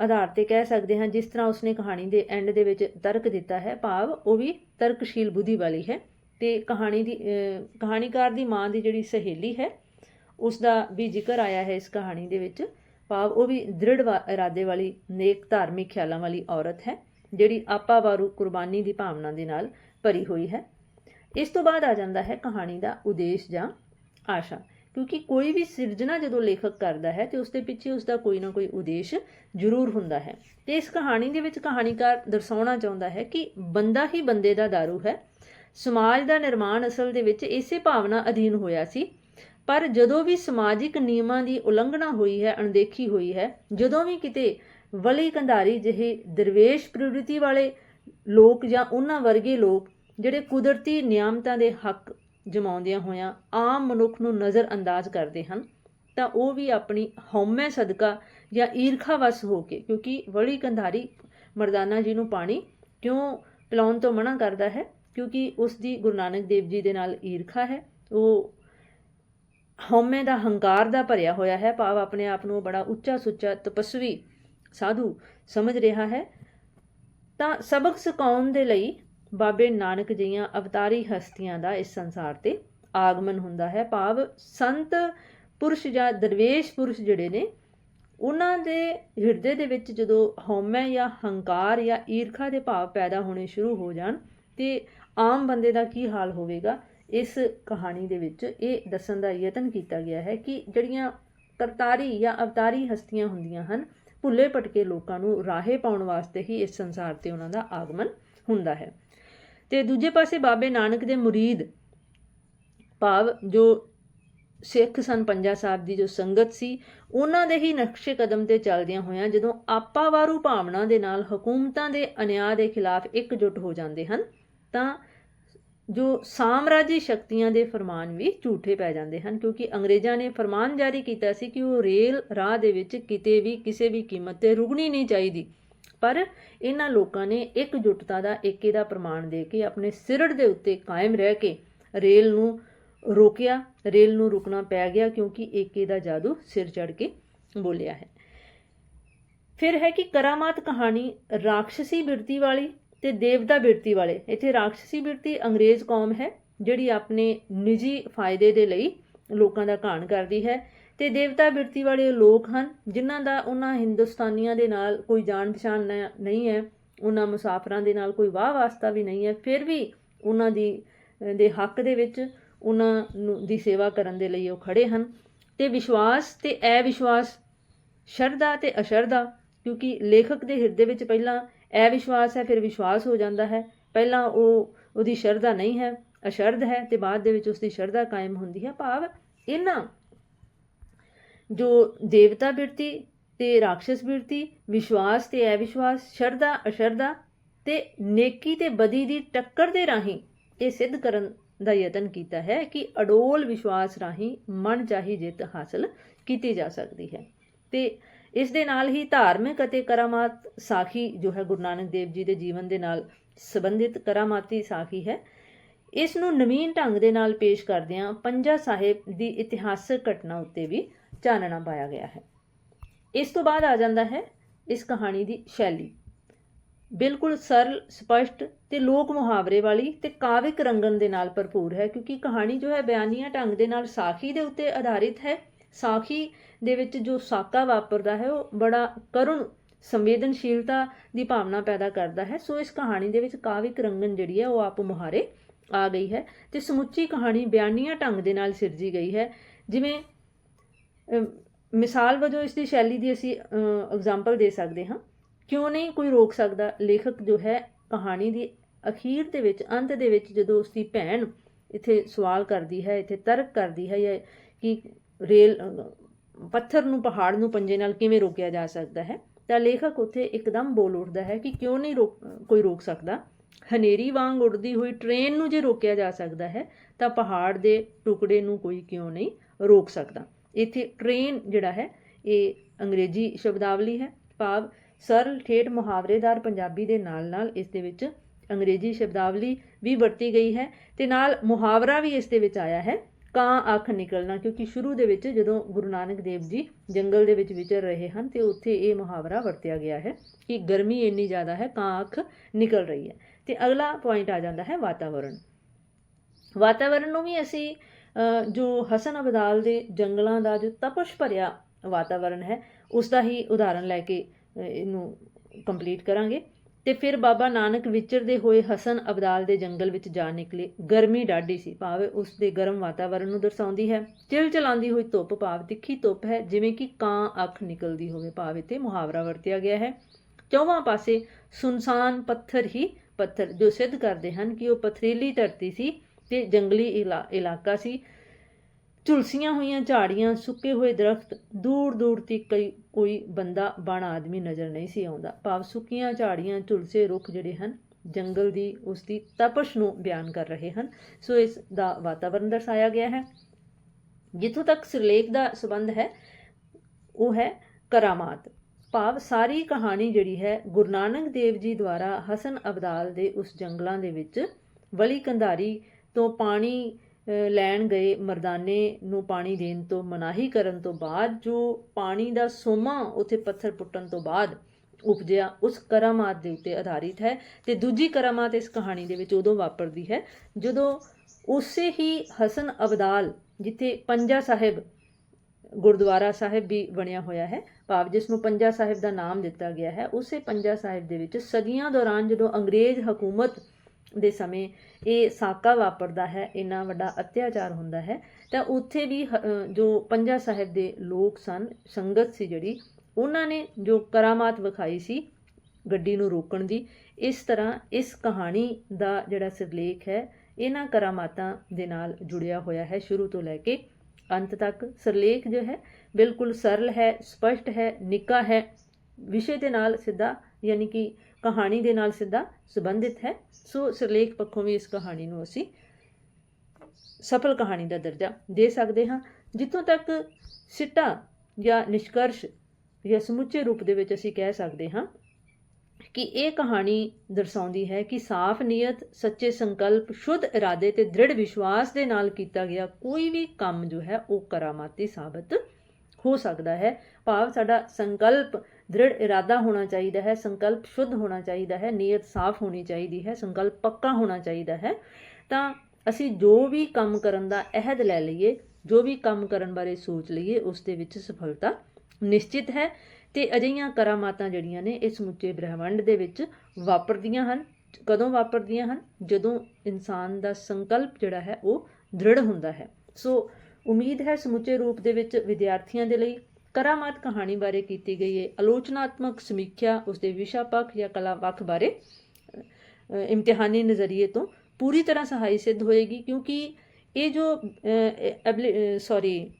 ਆਧਾਰ ਤੇ ਕਹਿ ਸਕਦੇ ਹਾਂ, ਜਿਸ ਤਰ੍ਹਾਂ ਉਸਨੇ ਕਹਾਣੀ ਦੇ ਐਂਡ ਦੇ ਵਿੱਚ ਤਰਕ ਦਿੱਤਾ ਹੈ, ਭਾਵ ਉਹ ਵੀ ਤਰਕਸ਼ੀਲ ਬੁੱਧੀ ਵਾਲੀ ਹੈ ਤੇ ਕਹਾਣੀ ਦੀ ਕਹਾਣੀਕਾਰ ਦੀ ਮਾਂ ਦੀ ਜਿਹੜੀ ਸਹੇਲੀ ਹੈ ਉਸ ਦਾ ਵੀ ਜ਼ਿਕਰ ਆਇਆ ਹੈ ਇਸ ਕਹਾਣੀ ਦੇ ਵਿੱਚ, ਭਾਵ ਉਹ ਵੀ ਦ੍ਰਿੜ ਵਾ- ਇਰਾਦੇ ਵਾਲੀ, ਨੇਕ ਧਾਰਮਿਕ ਖਿਆਲਾਂ ਵਾਲੀ ਔਰਤ ਹੈ, ਜਿਹੜੀ ਆਪਾ ਵਾਰੂ ਕੁਰਬਾਨੀ ਦੀ ਭਾਵਨਾ ਦੇ ਨਾਲ ਭਰੀ ਹੋਈ ਹੈ। ਇਸ ਤੋਂ ਬਾਅਦ ਆ ਜਾਂਦਾ ਹੈ ਕਹਾਣੀ ਦਾ ਉਦੇਸ਼ ਜਾਂ ਆਸ਼ਾ। ਕਿਉਂਕਿ ਕੋਈ ਵੀ ਸਿਰਜਣਾ ਜਦੋਂ ਲੇਖਕ ਕਰਦਾ ਹੈ ਤੇ ਉਸ ਦੇ ਪਿੱਛੇ ਉਸ ਦਾ ਕੋਈ ਨਾ ਕੋਈ ਉਦੇਸ਼ ਜ਼ਰੂਰ ਹੁੰਦਾ ਹੈ। ਤੇ ਇਸ ਕਹਾਣੀ ਦੇ ਵਿੱਚ ਕਹਾਣੀਕਾਰ ਦਰਸਾਉਣਾ ਚਾਹੁੰਦਾ ਹੈ ਕਿ ਬੰਦਾ ਹੀ ਬੰਦੇ ਦਾ ਦਾਰੂ ਹੈ। ਸਮਾਜ ਦਾ ਨਿਰਮਾਣ ਅਸਲ ਦੇ ਵਿੱਚ ਇਸੇ ਭਾਵਨਾ ਅਧੀਨ ਹੋਇਆ ਸੀ। ਪਰ ਜਦੋਂ ਵੀ ਸਮਾਜਿਕ ਨਿਯਮਾਂ ਦੀ ਉਲੰਘਣਾ ਹੋਈ ਹੈ, ਅਣਦੇਖੀ ਹੋਈ ਹੈ, ਜਦੋਂ ਵੀ ਕਿਤੇ ਵਲੀ ਕੰਧਾਰੀ ਜਿਹੇ ਦਰਵੇਸ਼ ਪ੍ਰਵਿਰਤੀ ਵਾਲੇ ਲੋਕ ਜਾਂ ਉਹਨਾਂ ਵਰਗੇ ਲੋਕ ਜਿਹੜੇ ਕੁਦਰਤੀ ਨਿਯਮਤਾਂ ਦੇ ਹੱਕ ਜਮਾਉਂਦਿਆਂ ਹੋਇਆਂ ਆਮ ਮਨੁੱਖ ਨੂੰ ਨਜ਼ਰ ਅੰਦਾਜ਼ ਕਰਦੇ ਹਨ, ਤਾਂ ਉਹ ਵੀ ਆਪਣੀ ਹਉਮੈ ਸਦਕਾ ਜਾਂ ਈਰਖਾ ਵਸ ਹੋ ਕੇ, ਕਿਉਂਕਿ ਵਲੀ ਕੰਧਾਰੀ ਮਰਦਾਨਾ ਜੀ ਨੂੰ ਪਾਣੀ ਕਿਉਂ ਪਿਲਾਉਣ ਤੋਂ ਮਨਾ ਕਰਦਾ ਹੈ? ਕਿਉਂਕਿ ਉਸ ਦੀ ਗੁਰੂ ਨਾਨਕ ਦੇਵ ਜੀ ਦੇ ਨਾਲ ਈਰਖਾ ਹੈ। ਉਹ ਹਉਮੈ ਦਾ ਹੰਕਾਰ ਦਾ ਭਰਿਆ ਹੋਇਆ ਹੈ। ਭਾਵ ਆਪਣੇ ਆਪ ਨੂੰ ਬੜਾ ਉੱਚਾ ਸੁੱਚਾ ਤਪਸਵੀ ਸਾਧੂ ਸਮਝ ਰਿਹਾ ਹੈ। ਤਾਂ ਸਬਕ ਸਿਖਾਉਣ ਦੇ ਲਈ ਬਾਬੇ ਨਾਨਕ ਜੀਆਂ ਅਵਤਾਰੀ ਹਸਤੀਆਂ ਦਾ ਇਸ ਸੰਸਾਰ ਤੇ ਆਗਮਨ ਹੁੰਦਾ ਹੈ। ਭਾਵ ਸੰਤ ਪੁਰਸ਼ ਜਾਂ ਦਰਵੇਸ਼ ਪੁਰਸ਼ ਜਿਹੜੇ ਨੇ, ਉਹਨਾਂ ਦੇ ਹਿਰਦੇ ਦੇ ਵਿੱਚ ਜਦੋਂ ਹਉਮੈ ਜਾਂ ਹੰਕਾਰ ਜਾਂ ਈਰਖਾ ਦੇ ਭਾਵ ਪੈਦਾ ਹੋਣੇ ਸ਼ੁਰੂ ਹੋ ਜਾਣ, ਤੇ ਆਮ ਬੰਦੇ ਦਾ ਕੀ ਹਾਲ ਹੋਵੇਗਾ? ਇਸ ਕਹਾਣੀ ਦੇ ਵਿੱਚ ਇਹ ਦੱਸਣ ਦਾ ਯਤਨ ਕੀਤਾ ਗਿਆ ਹੈ ਕਿ ਜਿਹੜੀਆਂ ਕਰਤਾਰੀ ਜਾਂ ਅਵਤਾਰੀ ਹਸਤੀਆਂ ਹੁੰਦੀਆਂ ਹਨ, ਭੁੱਲੇ ਭਟਕੇ ਲੋਕਾਂ ਨੂੰ ਰਾਹੇ ਪਾਉਣ ਵਾਸਤੇ ਹੀ ਇਸ ਸੰਸਾਰ ਤੇ ਉਹਨਾਂ ਦਾ ਆਗਮਨ ਹੁੰਦਾ ਹੈ। ਤੇ ਦੂਜੇ ਪਾਸੇ ਬਾਬੇ ਨਾਨਕ ਦੇ ਮੁਰੀਦ ਭਾਵ ਜੋ ਸਿੱਖ ਸਨ ਪੰਜਾ ਸਾਹਿਬ ਦੀ ਜੋ ਸੰਗਤ ਸੀ, ਉਹਨਾਂ ਦੇ ਹੀ ਨਕਸ਼ੇ ਕਦਮ ਤੇ ਚੱਲਦਿਆਂ ਹੋਇਆਂ ਜਦੋਂ ਆਪਾਵਾਰੂ ਭਾਵਨਾ ਦੇ ਨਾਲ ਹਕੂਮਤਾਂ ਦੇ ਅਨਿਆਂ ਦੇ ਖਿਲਾਫ ਇਕਜੁੱਟ ਹੋ ਜਾਂਦੇ ਹਨ, ਤਾਂ ਜੋ ਸਾਮਰਾਜੀ ਸ਼ਕਤੀਆਂ ਦੇ ਫਰਮਾਨ ਵੀ ਝੂਠੇ ਪੈ ਜਾਂਦੇ ਹਨ, ਕਿਉਂਕਿ ਅੰਗਰੇਜ਼ਾਂ ਨੇ ਫਰਮਾਨ ਜਾਰੀ ਕੀਤਾ ਸੀ ਕਿ ਉਹ ਰੇਲ ਰਾਹ ਦੇ ਵਿੱਚ ਕਿਤੇ ਵੀ, ਕਿਸੇ ਵੀ ਕੀਮਤ ਤੇ ਰੁਕਣੀ ਨਹੀਂ ਚਾਹੀਦੀ। ਪਰ ਇਹਨਾਂ ਲੋਕਾਂ ਨੇ ਇਕਜੁੱਟਤਾ ਦਾ ਏਕੇ ਦਾ ਪ੍ਰਮਾਣ ਦੇ ਕੇ ਆਪਣੇ ਸਿਰੜ ਦੇ ਉੱਤੇ ਕਾਇਮ ਰਹਿ ਕੇ ਰੇਲ ਨੂੰ ਰੋਕਿਆ। ਰੇਲ ਨੂੰ ਰੁਕਣਾ ਪੈ ਗਿਆ ਕਿਉਂਕਿ ਏਕੇ ਦਾ ਜਾਦੂ ਸਿਰ ਚੜ ਕੇ ਬੋਲਿਆ ਹੈ। ਫਿਰ ਹੈ ਕਿ ਕਰਾਮਾਤ ਕਹਾਣੀ ਰਾਖਸ਼ਸੀ ਬਿਰਤੀ ਵਾਲੀ ਤੇ ਦੇਵਤਾ ਬਿਰਤੀ ਵਾਲੇ। ਇੱਥੇ ਰਾਖਸ਼ਸੀ ਬਿਰਤੀ ਅੰਗਰੇਜ਼ ਕੌਮ ਹੈ ਜਿਹੜੀ ਆਪਣੇ ਨਿੱਜੀ ਫਾਇਦੇ ਦੇ ਲਈ ਲੋਕਾਂ ਦਾ ਘਾਣ ਕਰਦੀ ਹੈ। ਤੇ ਦੇਵਤਾ ਬਿਰਤੀ ਵਾਲੇ ਲੋਕ ਹਨ, ਜਿਨ੍ਹਾਂ ਦਾ ਉਹਨਾਂ ਹਿੰਦੁਸਤਾਨੀਆਂ ਦੇ ਨਾਲ ਕੋਈ ਜਾਣ ਪਛਾਣ ਨਹੀਂ ਹੈ, ਉਹਨਾਂ ਮੁਸਾਫਰਾਂ ਦੇ ਨਾਲ ਕੋਈ ਵਾਹ ਵਾਸਤਾ ਵੀ ਨਹੀਂ ਹੈ, ਫਿਰ ਵੀ ਉਹਨਾਂ ਦੀ ਦੇ ਹੱਕ ਦੇ ਵਿੱਚ ਉਹਨਾਂ ਨੂੰ, ਦੀ ਸੇਵਾ ਕਰਨ ਦੇ ਲਈ ਉਹ ਖੜੇ ਹਨ। ਤੇ ਵਿਸ਼ਵਾਸ ਤੇ ਵਿਸ਼ਵਾਸ ਸ਼ਰਧਾ ਤੇ ਅਸ਼ਰਧਾ, ਕਿਉਂਕਿ ਲੇਖਕ ਦੇ ਹਿਰਦੇ ਵਿੱਚ ਪਹਿਲਾਂ ਐ ਵਿਸ਼ਵਾਸ ਹੈ, ਫਿਰ ਵਿਸ਼ਵਾਸ ਹੋ ਜਾਂਦਾ ਹੈ। ਪਹਿਲਾਂ ਉਹ, ਉਹਦੀ ਸ਼ਰਧਾ ਨਹੀਂ ਹੈ, ਅਸ਼ਰਧ ਹੈ ਤੇ ਬਾਅਦ ਦੇ ਵਿੱਚ ਉਸ ਦੀ ਸ਼ਰਧਾ ਕਾਇਮ ਹੁੰਦੀ ਹੈ। ਭਾਵ, ਇਹਨਾਂ ਜੋ ਦੇਵਤਾ ਬਿਰਤੀ ਤੇ ਰਾਖਸ਼ਸ ਬਿਰਤੀ, ਵਿਸ਼ਵਾਸ ਤੇ ਅਵਿਸ਼ਵਾਸ, ਸ਼ਰਧਾ, ਅਸ਼ਰਧਾ ਤੇ ਨੇਕੀ ਤੇ ਬਦੀ ਦੀ ਟੱਕਰ ਦੇ ਰਾਹੀਂ ਇਹ ਸਿੱਧ ਕਰਨ ਦਾ ਯਤਨ ਕੀਤਾ ਹੈ ਕਿ ਅਡੋਲ ਵਿਸ਼ਵਾਸ ਰਾਹੀਂ ਮਨ ਚਾਹੀ ਜਿੱਤ ਹਾਸਲ ਕੀਤੀ ਜਾ ਸਕਦੀ ਹੈ। ਤੇ ਇਸ ਦੇ ਨਾਲ ਹੀ ਧਾਰਮਿਕ ਅਤੇ ਕਰਾਮਾਤ ਸਾਖੀ ਜੋ ਹੈ ਗੁਰੂ ਨਾਨਕ ਦੇਵ ਜੀ ਦੇ ਜੀਵਨ ਦੇ ਨਾਲ ਸੰਬੰਧਿਤ ਕਰਾਮਾਤੀ ਸਾਖੀ ਹੈ, ਇਸ ਨੂੰ ਨਵੀਨ ਢੰਗ ਦੇ ਨਾਲ ਪੇਸ਼ ਕਰਦਿਆਂ ਪੰਜਾ ਸਾਹਿਬ ਦੀ ਇਤਿਹਾਸਕ ਘਟਨਾ ਉੱਤੇ ਵੀ ਚਾਨਣਾ ਪਾਇਆ ਗਿਆ ਹੈ। ਇਸ ਤੋਂ ਬਾਅਦ ਆ ਜਾਂਦਾ ਹੈ ਇਸ ਕਹਾਣੀ ਦੀ ਸ਼ੈਲੀ। ਬਿਲਕੁਲ ਸਰਲ, ਸਪਸ਼ਟ ਤੇ ਲੋਕ ਮੁਹਾਵਰੇ ਵਾਲੀ ਤੇ ਕਾਵਿਕ ਰੰਗਨ ਦੇ ਨਾਲ ਭਰਪੂਰ ਹੈ, ਕਿਉਂਕਿ ਕਹਾਣੀ ਜੋ ਹੈ ਬਿਆਨੀਆ ਢੰਗ ਦੇ ਨਾਲ ਸਾਖੀ ਦੇ ਉੱਤੇ ਆਧਾਰਿਤ ਹੈ। ਸਾਖੀ ਦੇ ਵਿੱਚ ਜੋ ਸਾਕਾ ਵਾਪਰਦਾ ਹੈ, ਉਹ ਬੜਾ ਕਰੁਣ, ਸੰਵੇਦਨਸ਼ੀਲਤਾ ਦੀ ਭਾਵਨਾ ਪੈਦਾ ਕਰਦਾ ਹੈ। ਸੋ ਇਸ ਕਹਾਣੀ ਦੇ ਵਿੱਚ ਕਾਵਿਕ ਰੰਗਨ ਜਿਹੜੀ ਹੈ, ਉਹ ਆਪ ਮੁਹਾਰੇ ਆ ਗਈ ਹੈ ਤੇ ਸਮੁੱਚੀ ਕਹਾਣੀ ਬਿਆਨੀਆ ਢੰਗ ਦੇ ਨਾਲ ਸਿਰਜੀ ਗਈ ਹੈ। ਜਿਵੇਂ ਮਿਸਾਲ ਵਜੋਂ ਇਸ ਦੀ ਸ਼ੈਲੀ ਦੀ ਅਸੀਂ ਐਗਜ਼ਾਮਪਲ ਦੇ ਸਕਦੇ ਹਾਂ। ਕਿਉਂ ਨਹੀਂ ਕੋਈ ਰੋਕ ਸਕਦਾ? ਲੇਖਕ ਜੋ ਹੈ ਕਹਾਣੀ ਦੀ ਅਖੀਰ ਦੇ ਵਿੱਚ, ਅੰਤ ਦੇ ਵਿੱਚ ਜਦੋਂ ਉਸ ਦੀ ਭੈਣ ਇੱਥੇ ਸਵਾਲ ਕਰਦੀ ਹੈ, ਇੱਥੇ ਤਰਕ ਕਰਦੀ ਹੈ ਜਾਂ ਕਿ ਰੇਲ ਪੱਥਰ ਨੂੰ, ਪਹਾੜ ਨੂੰ ਪੰਜੇ ਨਾਲ ਕਿਵੇਂ ਰੋਕਿਆ ਜਾ ਸਕਦਾ ਹੈ, ਤਾਂ ਲੇਖਕ ਉੱਥੇ ਇੱਕਦਮ ਬੋਲ ਉੱਠਦਾ ਹੈ ਕਿ ਕਿਉਂ ਨਹੀਂ ਰੋਕ, ਕੋਈ ਰੋਕ ਸਕਦਾ? ਹਨੇਰੀ ਵਾਂਗ ਉੱਡਦੀ ਹੋਈ ਟ੍ਰੇਨ ਨੂੰ ਜੇ ਰੋਕਿਆ ਜਾ ਸਕਦਾ ਹੈ, ਤਾਂ ਪਹਾੜ ਦੇ ਟੁਕੜੇ ਨੂੰ ਕੋਈ ਕਿਉਂ ਨਹੀਂ ਰੋਕ ਸਕਦਾ? ਇੱਥੇ ਟ੍ਰੇਨ ਜਿਹੜਾ ਹੈ, ਇਹ ਅੰਗਰੇਜ਼ੀ ਸ਼ਬਦਾਵਲੀ ਹੈ। ਭਾਵ ਸਰਲ, ਠੇਠ, ਮੁਹਾਵਰੇਦਾਰ ਪੰਜਾਬੀ ਦੇ ਨਾਲ-ਨਾਲ ਇਸ ਦੇ ਵਿੱਚ ਅੰਗਰੇਜ਼ੀ ਸ਼ਬਦਾਵਲੀ ਵੀ ਵਰਤੀ ਗਈ ਹੈ ਤੇ ਨਾਲ ਮੁਹਾਵਰਾ ਵੀ ਇਸ ਦੇ ਵਿੱਚ ਆਇਆ ਹੈ। ਕਾਂ ਅੱਖ ਨਿਕਲਣਾ, ਕਿਉਂਕਿ ਸ਼ੁਰੂ ਦੇ ਵਿੱਚ ਜਦੋਂ ਗੁਰੂ ਨਾਨਕ ਦੇਵ ਜੀ ਜੰਗਲ ਦੇ ਵਿੱਚ ਵਿਚਰ ਰਹੇ ਹਨ ਤੇ ਉੱਥੇ ਇਹ ਮੁਹਾਵਰਾ ਵਰਤਿਆ ਗਿਆ ਹੈ ਕਿ ਗਰਮੀ ਇੰਨੀ ਜ਼ਿਆਦਾ ਹੈ, ਕਾਂ ਅੱਖ ਨਿਕਲ ਰਹੀ ਹੈ। ਤੇ ਅਗਲਾ ਪੁਆਇੰਟ ਆ ਜਾਂਦਾ ਹੈ ਵਾਤਾਵਰਣ ਵਾਤਾਵਰਣ ਨੂੰ ਵੀ ਅਸੀਂ ਜੋ ਹਸਨ ਅਬਦਾਲ ਦੇ ਜੰਗਲਾਂ ਦਾ ਜੋ ਤਪਸ਼ ਭਰਿਆ ਵਾਤਾਵਰਣ ਹੈ, ਉਸ ਦਾ ਹੀ ਉਦਾਹਰਣ ਲੈ ਕੇ ਇਹਨੂੰ ਕੰਪਲੀਟ ਕਰਾਂਗੇ। ਤੇ ਫਿਰ ਬਾਬਾ ਨਾਨਕ ਵਿਚਰਦੇ ਹੋਏ ਹਸਨ ਅਬਦਾਲ ਦੇ ਜੰਗਲ ਵਿੱਚ ਜਾ ਨਿਕਲੇ। ਗਰਮੀ ਡਾਢੀ ਸੀ, ਭਾਵੇਂ ਉਸ ਦੇ ਗਰਮ ਵਾਤਾਵਰਣ ਨੂੰ ਦਰਸਾਉਂਦੀ ਹੈ। ਚਿਲ ਚਲਾਉਂਦੀ ਹੋਈ ਧੁੱਪ, ਭਾਵ ਤਿੱਖੀ ਧੁੱਪ ਹੈ, ਜਿਵੇਂ ਕਿ ਕਾਂ ਅੱਖ ਨਿਕਲਦੀ ਹੋਵੇ, ਭਾਵ 'ਤੇ ਮੁਹਾਵਰਾ ਵਰਤਿਆ ਗਿਆ ਹੈ। ਚੌਵਾਂ ਪਾਸੇ ਸੁਨਸਾਨ ਪੱਥਰ ਹੀ ਪੱਥਰ, ਜੋ ਸਿੱਧ ਕਰਦੇ ਹਨ ਕਿ ਉਹ ਪਥਰੀਲੀ ਧਰਤੀ ਸੀ। ਤੇ ਜੰਗਲੀ ਇਲਾ- ਇਲਾਕਾ ਸੀ। ਝੁਲਸੀਆਂ ਹੋਈਆਂ ਝਾੜੀਆਂ, ਸੁੱਕੇ ਹੋਏ ਦਰਖਤ, ਦੂਰ ਦੂਰ ਤੱਕ ਕਈ, ਕੋਈ ਬੰਦਾ ਬਣ ਆਦਮੀ ਨਜ਼ਰ ਨਹੀਂ ਸੀ ਆਉਂਦਾ। ਭਾਵ ਸੁੱਕੀਆਂ ਝਾੜੀਆਂ, ਝੁਲਸੇ ਰੁੱਖ ਜਿਹੜੇ ਹਨ, ਜੰਗਲ ਦੀ ਉਸ ਦੀ ਤਪਸ਼ ਨੂੰ ਬਿਆਨ ਕਰ ਰਹੇ ਹਨ। ਸੋ ਇਸ ਦਾ ਵਾਤਾਵਰਣ ਦਰਸਾਇਆ ਗਿਆ ਹੈ। ਜਿੱਥੋਂ ਤੱਕ ਸਿਰਲੇਖ ਦਾ ਸੰਬੰਧ ਹੈ, ਉਹ ਹੈ ਕਰਾਮਾਤ। ਭਾਵ ਸਾਰੀ ਕਹਾਣੀ ਜਿਹੜੀ ਹੈ, ਗੁਰੂ ਨਾਨਕ ਦੇਵ ਜੀ ਦੁਆਰਾ ਹਸਨ ਅਬਦਾਲ ਦੇ ਉਸ ਜੰਗਲਾਂ ਦੇ ਵਿੱਚ ਵਲੀ ਕੰਧਾਰੀ ਤੋਂ ਪਾਣੀ ਲੈਣ ਗਏ ਮਰਦਾਨੇ ਨੂੰ ਪਾਣੀ ਦੇਣ ਤੋਂ, ਮਨਾਹੀ ਕਰਨ ਤੋਂ ਬਾਅਦ, ਜੋ ਪਾਣੀ ਦਾ ਸੋਮਾ ਉਥੇ ਪੱਥਰ ਪੁੱਟਣ ਤੋਂ ਬਾਅਦ ਉਪਜਿਆ, ਉਸ ਕਰਾਮਾਤ ਦੇ ਉੱਤੇ ਆਧਾਰਿਤ ਹੈ ਤੇ ਦੂਜੀ ਕਰਾਮਾਤ ਇਸ ਕਹਾਣੀ ਦੇ ਵਿੱਚ ਉਦੋਂ ਵਾਪਰਦੀ ਹੈ, ਜਦੋਂ ਉਸੇ ਹੀ ਹਸਨ ਅਬਦਾਲ, ਜਿੱਥੇ ਪੰਜਾ ਸਾਹਿਬ, ਗੁਰਦੁਆਰਾ ਸਾਹਿਬ ਵੀ ਬਣਿਆ ਹੋਇਆ ਹੈ, ਭਾਵ ਜਿਸ ਨੂੰ ਪੰਜਾ ਸਾਹਿਬ ਦਾ ਨਾਮ ਦਿੱਤਾ ਗਿਆ ਹੈ, ਉਸੇ ਪੰਜਾ ਸਾਹਿਬ ਦੇ ਵਿੱਚ ਸਦੀਆਂ ਦੌਰਾਨ ਜਦੋਂ ਅੰਗਰੇਜ਼ ਹਕੂਮਤ ਦੇ ਸਮੇਂ ਇਹ ਸਾਕਾ ਵਾਪਰਦਾ ਹੈ, ਇੰਨਾ ਵੱਡਾ ਅਤਿਆਚਾਰ ਹੁੰਦਾ ਹੈ, ਤਾਂ ਉੱਥੇ ਵੀ ਹ- ਜੋ ਪੰਜਾ ਸਾਹਿਬ ਦੇ ਲੋਕ ਸਨ, ਸੰਗਤ ਸੀ ਜਿਹੜੀ, ਉਹਨਾਂ ਨੇ ਜੋ ਕਰਾਮਾਤ ਵਿਖਾਈ ਸੀ ਗੱਡੀ ਨੂੰ ਰੋਕਣ ਦੀ, ਇਸ ਤਰ੍ਹਾਂ ਇਸ ਕਹਾਣੀ ਦਾ ਜਿਹੜਾ ਸਿਰਲੇਖ ਹੈ, ਇਹਨਾਂ ਕਰਾਮਾਤਾਂ ਦੇ ਨਾਲ ਜੁੜਿਆ ਹੋਇਆ ਹੈ ਸ਼ੁਰੂ ਤੋਂ ਲੈ ਕੇ ਅੰਤ ਤੱਕ। ਸਿਰਲੇਖ ਜੋ ਹੈ, ਬਿਲਕੁਲ ਸਰਲ ਹੈ, ਸਪਸ਼ਟ ਹੈ, ਨਿੱਕਾ ਹੈ, ਵਿਸ਼ੇ ਦੇ ਨਾਲ ਸਿੱਧਾ, ਯਾਨੀ ਕਿ ਕਹਾਣੀ ਦੇ ਨਾਲ ਸਿੱਧਾ ਸੰਬੰਧਿਤ ਹੈ। ਸੋ ਸਿਰਲੇਖ ਪੱਖੋਂ ਵੀ ਇਸ ਕਹਾਣੀ ਨੂੰ ਅਸੀਂ ਸਫਲ ਕਹਾਣੀ ਦਾ ਦਰਜਾ ਦੇ ਸਕਦੇ ਹਾਂ। ਜਿੱਥੋਂ ਤੱਕ ਸਿੱਟਾ ਜਾਂ ਨਿਸ਼ਕਰਸ਼ ਜਾਂ ਸਮੁੱਚੇ ਰੂਪ ਦੇ ਵਿੱਚ ਅਸੀਂ ਕਹਿ ਸਕਦੇ ਹਾਂ ਕਿ ਇਹ ਕਹਾਣੀ ਦਰਸਾਉਂਦੀ ਹੈ ਕਿ ਸਾਫ਼ ਨੀਅਤ, ਸੱਚੇ ਸੰਕਲਪ, ਸ਼ੁੱਧ ਇਰਾਦੇ ਤੇ ਦ੍ਰਿੜ ਵਿਸ਼ਵਾਸ ਦੇ ਨਾਲ ਕੀਤਾ ਗਿਆ ਕੋਈ ਵੀ ਕੰਮ ਜੋ ਹੈ ਉਹ ਕਰਾਮਾਤੀ ਸਾਬਤ ਹੋ ਸਕਦਾ ਹੈ। ਭਾਵ ਸਾਡਾ ਸੰਕਲਪ ਦ੍ਰਿੜ ਇਰਾਦਾ ਹੋਣਾ ਚਾਹੀਦਾ ਹੈ, ਸੰਕਲਪ ਸ਼ੁੱਧ ਹੋਣਾ ਚਾਹੀਦਾ ਹੈ, ਨੀਅਤ ਸਾਫ਼ ਹੋਣੀ ਚਾਹੀਦੀ ਹੈ, ਸੰਕਲਪ ਪੱਕਾ ਹੋਣਾ ਚਾਹੀਦਾ ਹੈ, ਤਾਂ ਅਸੀਂ ਜੋ ਵੀ ਕੰਮ ਕਰਨ ਦਾ ਅਹਿਦ ਲੈ ਲਈਏ, ਜੋ ਵੀ ਕੰਮ ਕਰਨ ਬਾਰੇ ਸੋਚ ਲਈਏ, ਉਸ ਦੇ ਵਿੱਚ ਸਫਲਤਾ ਨਿਸ਼ਚਿਤ ਹੈ ਤੇ ਅਜਿਹੀਆਂ ਕਰਾਮਾਤਾਂ ਜਿਹੜੀਆਂ ਨੇ, ਇਸ ਸਮੁੱਚੇ ਬ੍ਰਹਿਮੰਡ ਦੇ ਵਿੱਚ ਵਾਪਰਦੀਆਂ ਹਨ। ਕਦੋਂ ਵਾਪਰਦੀਆਂ ਹਨ? ਜਦੋਂ ਇਨਸਾਨ ਦਾ ਸੰਕਲਪ ਜਿਹੜਾ ਹੈ, ਉਹ ਦ੍ਰਿੜ ਹੁੰਦਾ ਹੈ। ਸੋ ਉਮੀਦ ਹੈ ਸਮੁੱਚੇ ਰੂਪ ਦੇ ਵਿੱਚ ਵਿਦਿਆਰਥੀਆਂ ਦੇ ਲਈ ਕਰਾਮਾਤ ਕਹਾਣੀ ਬਾਰੇ ਕੀਤੀ ਗਈ ਹੈ। ਆਲੋਚਨਾਤਮਕ ਸਮੀਖਿਆ ਉਸਦੇ ਵਿਸ਼ਾ ਪੱਖ ਜਾਂ ਕਲਾ ਪੱਖ ਬਾਰੇ ਇਮਤਿਹਾਨੀ ਨਜ਼ਰੀਏ ਤੋਂ ਪੂਰੀ ਤਰ੍ਹਾਂ ਸਹਾਈ ਸਿੱਧ ਹੋਏਗੀ ਕਿਉਂਕਿ ਇਹ ਜੋ ਸੌਰੀ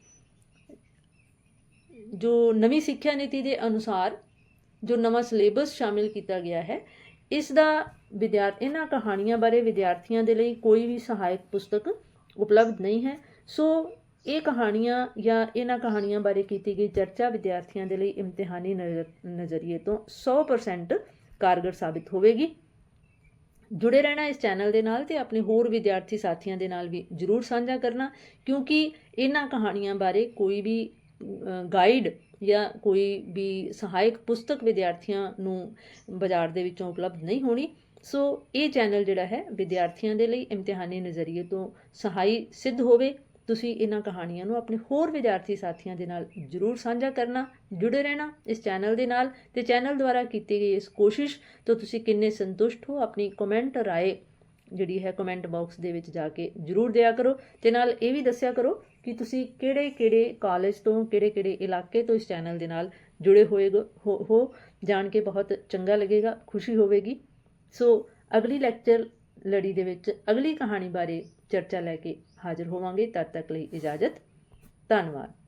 ਜੋ ਨਵੀਂ ਸਿੱਖਿਆ ਨੀਤੀ ਦੇ ਅਨੁਸਾਰ ਜੋ ਨਵਾਂ ਸਿਲੇਬਸ ਸ਼ਾਮਿਲ ਕੀਤਾ ਗਿਆ ਹੈ, ਇਸ ਦਾ ਵਿਦਿਆਰਥ ਇਹਨਾਂ ਕਹਾਣੀਆਂ ਬਾਰੇ ਵਿਦਿਆਰਥੀਆਂ ਦੇ ਲਈ ਕੋਈ ਵੀ ਸਹਾਇਕ ਪੁਸਤਕ ਉਪਲਬਧ ਨਹੀਂ ਹੈ। ਸੋ ਇਹ ਕਹਾਣੀਆਂ ਜਾਂ ਇਹਨਾਂ ਕਹਾਣੀਆਂ ਬਾਰੇ ਕੀਤੀ ਗਈ ਚਰਚਾ ਵਿਦਿਆਰਥੀਆਂ ਦੇ ਲਈ ਇਮਤਿਹਾਨੀ ਨਜ਼ਰ- ਨਜ਼ਰੀਏ ਤੋਂ 100% ਕਾਰਗਰ ਸਾਬਿਤ ਹੋਵੇਗੀ। ਜੁੜੇ ਰਹਿਣਾ ਇਸ ਚੈਨਲ ਦੇ ਨਾਲ ਤੇ ਆਪਣੇ ਹੋਰ ਵਿਦਿਆਰਥੀ ਸਾਥੀਆਂ ਦੇ ਨਾਲ ਵੀ ਜਰੂਰ ਸਾਂਝਾ ਕਰਨਾ, ਕਿਉਂਕਿ ਇਹਨਾਂ ਕਹਾਣੀਆਂ ਬਾਰੇ ਕੋਈ ਵੀ ਗਾਈਡ ਜਾਂ ਕੋਈ ਵੀ ਸਹਾਇਕ ਪੁਸਤਕ ਵਿਦਿਆਰਥੀਆਂ ਨੂੰ ਬਾਜ਼ਾਰ ਦੇ ਵਿੱਚੋਂ ਉਪਲਬਧ ਨਹੀਂ ਹੋਣੀ। ਸੋ ਇਹ ਚੈਨਲ ਜਿਹੜਾ ਹੈ, ਵਿਦਿਆਰਥੀਆਂ ਦੇ ਲਈ ਇਮਤਿਹਾਨੀ ਨਜ਼ਰੀਏ ਤੋਂ ਸਹਾਈ ਸਿੱਧ ਹੋਵੇ। ਤੁਸੀਂ ਇਹਨਾਂ ਕਹਾਣੀਆਂ ਨੂੰ ਆਪਣੇ ਹੋਰ ਵਿਦਿਆਰਥੀ ਸਾਥੀਆਂ ਦੇ ਨਾਲ ਜਰੂਰ ਸਾਂਝਾ ਕਰਨਾ, ਜੁੜੇ ਰਹਿਣਾ ਇਸ ਚੈਨਲ ਦੇ ਨਾਲ ਤੇ ਚੈਨਲ ਦੁਆਰਾ ਕੀਤੀ ਗਈ ਇਸ ਕੋਸ਼ਿਸ਼ ਤੋਂ ਤੁਸੀਂ ਕਿੰਨੇ ਸੰਤੁਸ਼ਟ ਹੋ ਆਪਣੀ ਕਮੈਂਟ ਰਾਏ ਜਿਹੜੀ ਹੈ ਕਮੈਂਟ ਬਾਕਸ ਦੇ ਵਿੱਚ ਜਾ ਕੇ ਜਰੂਰ ਦਿਆ ਕਰੋ ਤੇ ਨਾਲ ਇਹ ਵੀ ਦੱਸਿਆ ਕਰੋ ਕਿ ਤੁਸੀਂ ਕਿਹੜੇ-ਕਿਹੜੇ ਕਾਲਜ ਤੋਂ, ਕਿਹੜੇ-ਕਿਹੜੇ ਇਲਾਕੇ ਤੋਂ ਇਸ ਚੈਨਲ ਦੇ ਨਾਲ ਜੁੜੇ ਹੋਏ ਹੋ ਹੋ, ਜਾਣ ਕੇ ਬਹੁਤ ਚੰਗਾ ਲੱਗੇਗਾ, ਖੁਸ਼ੀ ਹੋਵੇਗੀ। ਸੋ ਅਗਲੀ ਲੈਕਚਰ ਲੜੀ ਦੇ ਵਿੱਚ ਅਗਲੀ ਕਹਾਣੀ ਬਾਰੇ ਚਰਚਾ ਲੈ ਕੇ ਹਾਜ਼ਰ ਹੋਵਾਂਗੇ। ਤਦ ਤੱਕ ਲਈ ਇਜਾਜ਼ਤ। ਧੰਨਵਾਦ।